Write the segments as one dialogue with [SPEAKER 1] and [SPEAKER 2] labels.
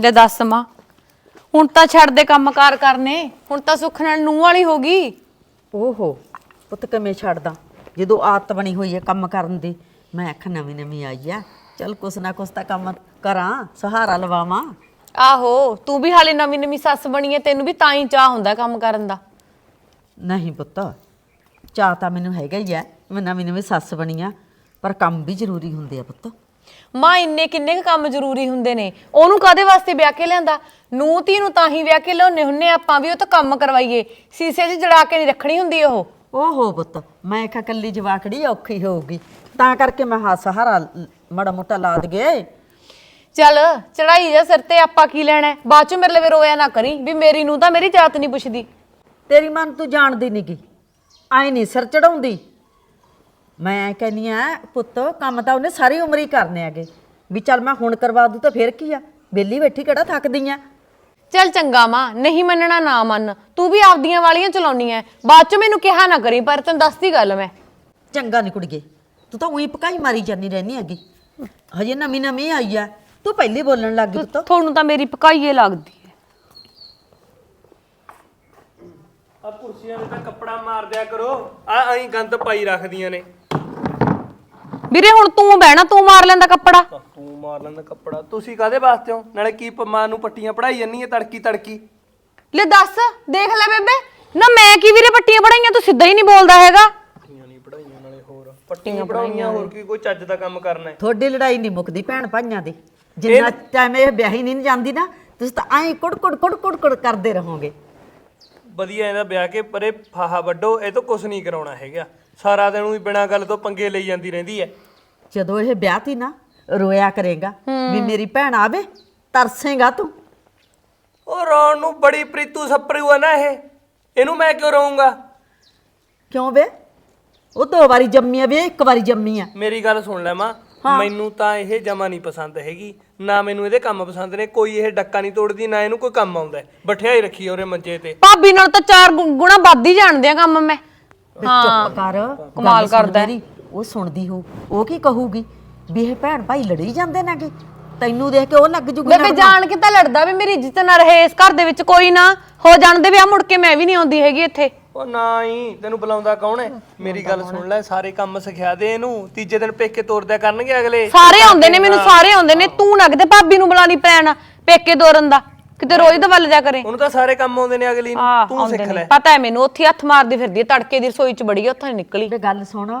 [SPEAKER 1] ਲੈ ਦੱਸ ਮਾਂ। ਹੁਣ ਤਾਂ ਛੱਡ ਦੇ ਕੰਮਕਾਰ ਕਰਨੇ ਹੁਣ ਤਾਂ ਸੁੱਖ ਨਾਲ ਨੂੰ ਵਾਲੀ ਹੋ ਗਈ।
[SPEAKER 2] ਓਹੋ ਪੁੱਤ ਕਿਵੇਂ ਛੱਡਦਾ? ਜਦੋਂ ਆਦਤ ਬਣੀ ਹੋਈ ਹੈ ਕੰਮ ਕਰਨ ਦੀ ਮੈਂ ਆਖ ਨਵੀਂ ਨਵੀਂ ਆਈ ਆ। ਚਲ ਕੁਛ ਨਾ ਕੁਛ ਤਾਂ ਕੰਮ ਕਰਾਂ ਸਹਾਰਾ ਲਵਾਵਾਂ।
[SPEAKER 1] ਆਹੋ ਤੂੰ ਵੀ ਹਾਲੇ ਨਵੀਂ ਨਵੀਂ ਸੱਸ ਬਣੀ ਐ ਤੈਨੂੰ ਵੀ ਤਾਂ ਹੀ ਚਾਹ ਹੁੰਦਾ ਕੰਮ ਕਰਨ ਦਾ।
[SPEAKER 2] ਨਹੀਂ ਪੁੱਤ ਚਾਹ ਤਾਂ ਮੈਨੂੰ ਹੈਗਾ ਹੀ ਆ ਮੈਂ ਨਵੀਂ ਨਵੀਂ ਸੱਸ ਬਣੀ ਆ ਪਰ ਕੰਮ ਵੀ ਜ਼ਰੂਰੀ ਹੁੰਦੇ ਆ ਪੁੱਤ।
[SPEAKER 1] ਮਾਂ ਇੰਨੇ ਕਿੰਨੇ ਕੁ ਕੰਮ ਜ਼ਰੂਰੀ ਹੁੰਦੇ ਨੇ? ਉਹਨੂੰ ਕਾਦੇ ਵਾਸਤੇ ਵਿਆਹ ਕੇ ਲਿਆਂਦਾ? ਨੂੰ ਧੀ ਨੂੰ ਤਾਂ ਹੀ ਵਿਆਹ ਕੇ ਲਿਆਉਨੇ ਹੁੰਨੇ ਆਪਾਂ ਵੀ ਉਹ ਤਾਂ ਕੰਮ ਕਰਵਾਈਏ। ਸੀਸੇ 'ਚ ਜੜਾ ਕੇ ਨਹੀਂ ਰੱਖਣੀ ਹੁੰਦੀ ਉਹ।
[SPEAKER 2] ਓਹੋ ਪੁੱਤ ਮੈਂ ਕਿਹਾ ਕੱਲੀ ਜਵਾਕੜੀ ਔਖੀ ਹੋਊਗੀ। ਤਾਂ ਕਰਕੇ ਮੈਂ ਹਾਂ ਸਹਾਰਾ ਲ- ਮਾੜਾ ਮੋਟਾ ਲਾਦ ਗਏ
[SPEAKER 1] ਚੱਲ ਚੜਾਈ ਜਾ ਸਿਰ ਤੇ ਆਪਾਂ ਕੀ ਲੈਣਾ ਹੈ? ਬਾਅਦ ਚ ਮੇਰੇ ਲਈ ਰੋਇਆ ਨਾ ਕਰੀ ਵੀ ਮੇਰੀ ਨੂੰ ਤਾਂ ਮੇਰੀ ਜਾਤ ਨਹੀਂ ਪੁੱਛਦੀ।
[SPEAKER 2] ਤੇਰੀ ਮਨ ਤੂੰ ਜਾਣਦੀ ਨਹੀਂਗੀ ਆਈ ਨਹੀਂ ਸਿਰ ਚੜਾਉਂਦੀ। ਮੈਂ ਕਹਿੰਨੀ ਆ ਪੁੱਤ ਕੰਮ ਤਾਂ ਉਹਨੇ ਸਾਰੀ ਉਮਰ ਹੀ ਕਰਨੇ ਆਗੇ ਵੀ ਚੱਲ ਮੈਂ ਹੁਣ ਕਰਵਾ ਦੂੰ ਤਾਂ ਫੇਰ ਕੀ ਆ? ਬੇਲੀ ਬੈਠੀ ਕਿਹੜਾ ਥੱਕਦੀ ਆ?
[SPEAKER 1] ਚੱਲ ਚੰਗਾ ਮਾਂ ਨਹੀਂ ਮੰਨਣਾ ਨਾ ਮੰਨ। ਤੂੰ ਵੀ ਆਪਦੀਆਂ ਵਾਲੀਆਂ ਚਲਾਉਣੀ ਐ। ਬਾਅਦ ਚ ਮੈਨੂੰ ਕਿਹਾ ਨਾ ਕਰੀ ਪਰ ਤੈਨੂੰ ਦੱਸਦੀ ਗੱਲ ਮੈਂ।
[SPEAKER 2] ਚੰਗਾ ਨਹੀਂ ਕੁੜੀਏ ਤੂੰ ਤਾਂ ਉਹੀ ਪਕਾਈ ਮਾਰੀ ਜਾਂਦੀ ਰਹਿਨੀ ਹੈਗੀ। ਹਜੇ ਨਵੀਂ ਨਵੀਂ ਆਈ ਆ ਤੂੰ ਪਹਿਲੇ ਬੋਲਣ ਲੱਗ ਗਈ ਪੁੱਤ।
[SPEAKER 1] ਤੁਹਾਨੂੰ ਤਾਂ ਮੇਰੀ ਪਕਾਈਏ ਲੱਗਦੀ ਐ।
[SPEAKER 3] ਆ ਕੁਰਸੀਆਂ 'ਤੇ ਤਾਂ ਕੱਪੜਾ ਮਾਰ ਦਿਆ ਕਰੋ। ਆ ਐਂ ਗੰਦ ਪਾਈ ਰੱਖਦੀਆਂ ਨੇ।
[SPEAKER 1] ਵੀਰੇ ਹੁਣ ਤੂੰ ਬਹਿਣਾ ਤੂੰ ਮਾਰ ਲੈਂਦਾ ਕੱਪੜਾ।
[SPEAKER 3] ਤਾਂ ਮਾਰ ਲੈਂਦਾ ਕੱਪੜਾ। ਤੁਸੀਂ ਕਾਦੇ ਵਾਸਤੇ ਹੋ? ਨਾਲੇ ਕੀ ਮਾਂ ਨੂੰ ਪੱਟੀਆਂ ਪੜਾਈ ਜੰਨੀ ਹੈ ਤੜਕੀ ਤੜਕੀ?
[SPEAKER 1] ਲੈ ਦੱਸ ਦੇਖ ਲੈ ਬੇਬੇ। ਨਾ ਮੈਂ ਕੀ ਵੀਰੇ ਪੱਟੀਆਂ ਪੜਾਈਆਂ ਤੂੰ ਸਿੱਧਾ ਹੀ ਨਹੀਂ ਬੋਲਦਾ ਹੈਗਾ।
[SPEAKER 3] ਪੱਟੀਆਂ ਨਹੀਂ ਪੜਾਈਆਂ ਨਾਲੇ ਹੋਰ। ਪੱਟੀਆਂ ਪੜਾਉਣੀਆਂ ਹੋਰ ਕੀ ਕੋਈ ਚੱਜ ਦਾ ਕੰਮ ਕਰਨਾ ਹੈ?
[SPEAKER 2] ਤੁਹਾਡੀ ਲੜਾਈ ਨਹੀਂ ਮੁੱਕਦੀ ਭੈਣ ਭਾਈਆਂ ਦੀ। ਜਿੰਨਾ ਟਾਈਮ ਇਹ ਵਿਆਹੀ ਨਹੀਂ ਜਾਂਦੀ ਨਾ ਤੁਸੀਂ ਤਾਂ ਐਂ ਕੁੜ ਕੁੜ ਕੁੜ ਕੁੜ ਕੁੜ ਕਰਦੇ ਰਹੋਗੇ।
[SPEAKER 3] ਵਧੀਆ ਇਹਦਾ ਵਿਆਹ ਕੇ ਪਰੇ ਫਾਹਾ ਵੱਡੋ ਇਹ ਤੋਂ ਕੁਝ ਨਹੀਂ ਕਰਾਉਣਾ ਹੈਗਾ। ਸਾਰਾ ਦਿਨ ਉਹੀ ਬਿਨਾਂ ਗੱਲ ਤੋਂ ਪੰਗੇ ਲਈ ਜਾਂਦੀ ਰਹਿੰਦੀ ਹੈ
[SPEAKER 2] ਜਦੋਂ ਇਹ ਵਿਆਹ ਤੀ ਨਾ ਰੋਇਆ ਕਰੇਗਾ ਵੀ ਮੇਰੀ ਭੈਣ ਆਵੇ ਤਰਸੇਗਾ ਤੂੰ।
[SPEAKER 3] ਉਹ ਰੌਣ ਨੂੰ ਬੜੀ ਪ੍ਰੀਤੂ ਸੱਪਰੂ ਆ ਨਾ ਇਹ। ਇਹਨੂੰ ਮੈਂ ਕਿਉਂ ਰੋਊਂਗਾ?
[SPEAKER 2] ਕਿਉਂ ਵੇ? ਉਹ ਦੋ ਵਾਰੀ ਜੰਮੀ ਆ ਵੇ ਇੱਕ ਵਾਰੀ ਜੰਮੀ ਆ।
[SPEAKER 3] ਮੇਰੀ ਗੱਲ ਸੁਣ ਲੈ ਮਾਂ ਮੈਨੂੰ ਤਾਂ ਇਹ ਜਮਾ ਨਹੀਂ ਪਸੰਦ ਹੈਗੀ। ਨਾ ਮੈਨੂੰ ਇਹਦੇ ਕੰਮ ਪਸੰਦ ਨੇ ਕੋਈ ਇਹ ਡੱਕਾ ਨਹੀਂ ਤੋੜਦੀ ਨਾ ਇਹਨੂੰ ਕੋਈ ਕੰਮ ਆਉਂਦਾ। ਹੈ। ਬਠਿਆਈ ਰੱਖੀ ਉਹਰੇ ਮੰਜੇ ਤੇ।
[SPEAKER 1] ਭਾਬੀ ਨਾਲ ਤਾਂ ਚਾਰ ਗੁ- ਗੁਣਾ ਵੱਧ ਹੀ ਜਾਣਦੇ ਆ ਕੰਮ ਮੈਂ।
[SPEAKER 2] ਤੇ ਚੁੱਪ ਕਰ
[SPEAKER 1] ਕਮਾਲ
[SPEAKER 2] ਗੱਲ ਸੁਣ
[SPEAKER 1] ਕਰਦਾ ਹੈ।
[SPEAKER 2] ਮੇਰੀ, ਉਹ ਸੁਣਦੀ ਹੋ ਉਹ ਕੀ ਕਹੂਗੀ? ਵੀ ਇਹ ਭੈਣ ਭਾਈ ਲੜੀ ਜਾਂਦੇ ਨੇਗੇ ਤੈਨੂੰ ਦੇਖ ਕੇ ਉਹ ਲੱਗ ਜੂਗੀ
[SPEAKER 1] ਬੇਬੇ ਜਾਣ ਕੇ ਤਾਂ ਲੜਦਾ ਵੀ ਮੇਰੀ ਇੱਜ਼ਤ ਨਾ ਰਹੇ ਇਸ ਘਰ ਦੇ ਵਿੱਚ ਕੋਈ ਨਾ। ਹੋ ਜਾਣਦੇ ਵੀ ਆ ਮੁੜ ਕੇ ਮੈਂ ਵੀ ਨਹੀਂ ਆਉਂਦੀ ਹੈਗੀ ਇੱਥੇ।
[SPEAKER 3] ਉਹ ਨਾ ਹੀ ਤੈਨੂੰ ਬੁਲਾਉਂਦਾ ਕੌਣ ਹੈ? ਮੇਰੀ ਗੱਲ ਸੁਣ ਲੈ ਸਾਰੇ ਕੰਮ ਸਿਖਾ ਦੇ ਇਹਨੂੰ। ਤੀਜੇ ਦਿਨ ਪੇਕੇ ਤੋਰਦਿਆ ਕਰਨਗੇ ਅਗਲੇ।
[SPEAKER 1] ਸਾਰੇ ਆਉਂਦੇ ਨੇ ਮੈਨੂੰ ਸਾਰੇ ਆਉਂਦੇ ਨੇ। ਤੂੰ ਨਾ ਕਿਤੇ ਭਾਬੀ ਨੂੰ ਬੁਲਾਣੀ ਪੈਣ ਪੇਕੇ ਦੋਰਨ ਦਾ। ਕਿਤੇ ਰੋਜ਼ ਦਾ ਵੱਲ ਜਾ ਕਰੇ।
[SPEAKER 3] ਉਹਨੂੰ ਤਾਂ ਸਾਰੇ ਕੰਮ ਆਉਂਦੇ ਨੇ ਅਗਲੀ ਨੂੰ।
[SPEAKER 1] ਆਹ,
[SPEAKER 3] ਤੂੰ
[SPEAKER 1] ਆਉਂਦੇ
[SPEAKER 3] ਸਿੱਖ
[SPEAKER 1] ਨੇ।
[SPEAKER 3] ਲੈ।
[SPEAKER 1] ਪਤਾ ਹੈ ਮੈਨੂੰ ਉੱਥੇ ਹੱਥ ਮਾਰਦੀ ਫਿਰਦੀ ਹੈ ਤੜਕੇ ਦੀ ਰਸੋਈ ਚ ਬੜੀ ਹੈ, ਉੱਥੋਂ ਨਿਕਲੀ।
[SPEAKER 2] ਤੇ ਗੱਲ ਸੁਣ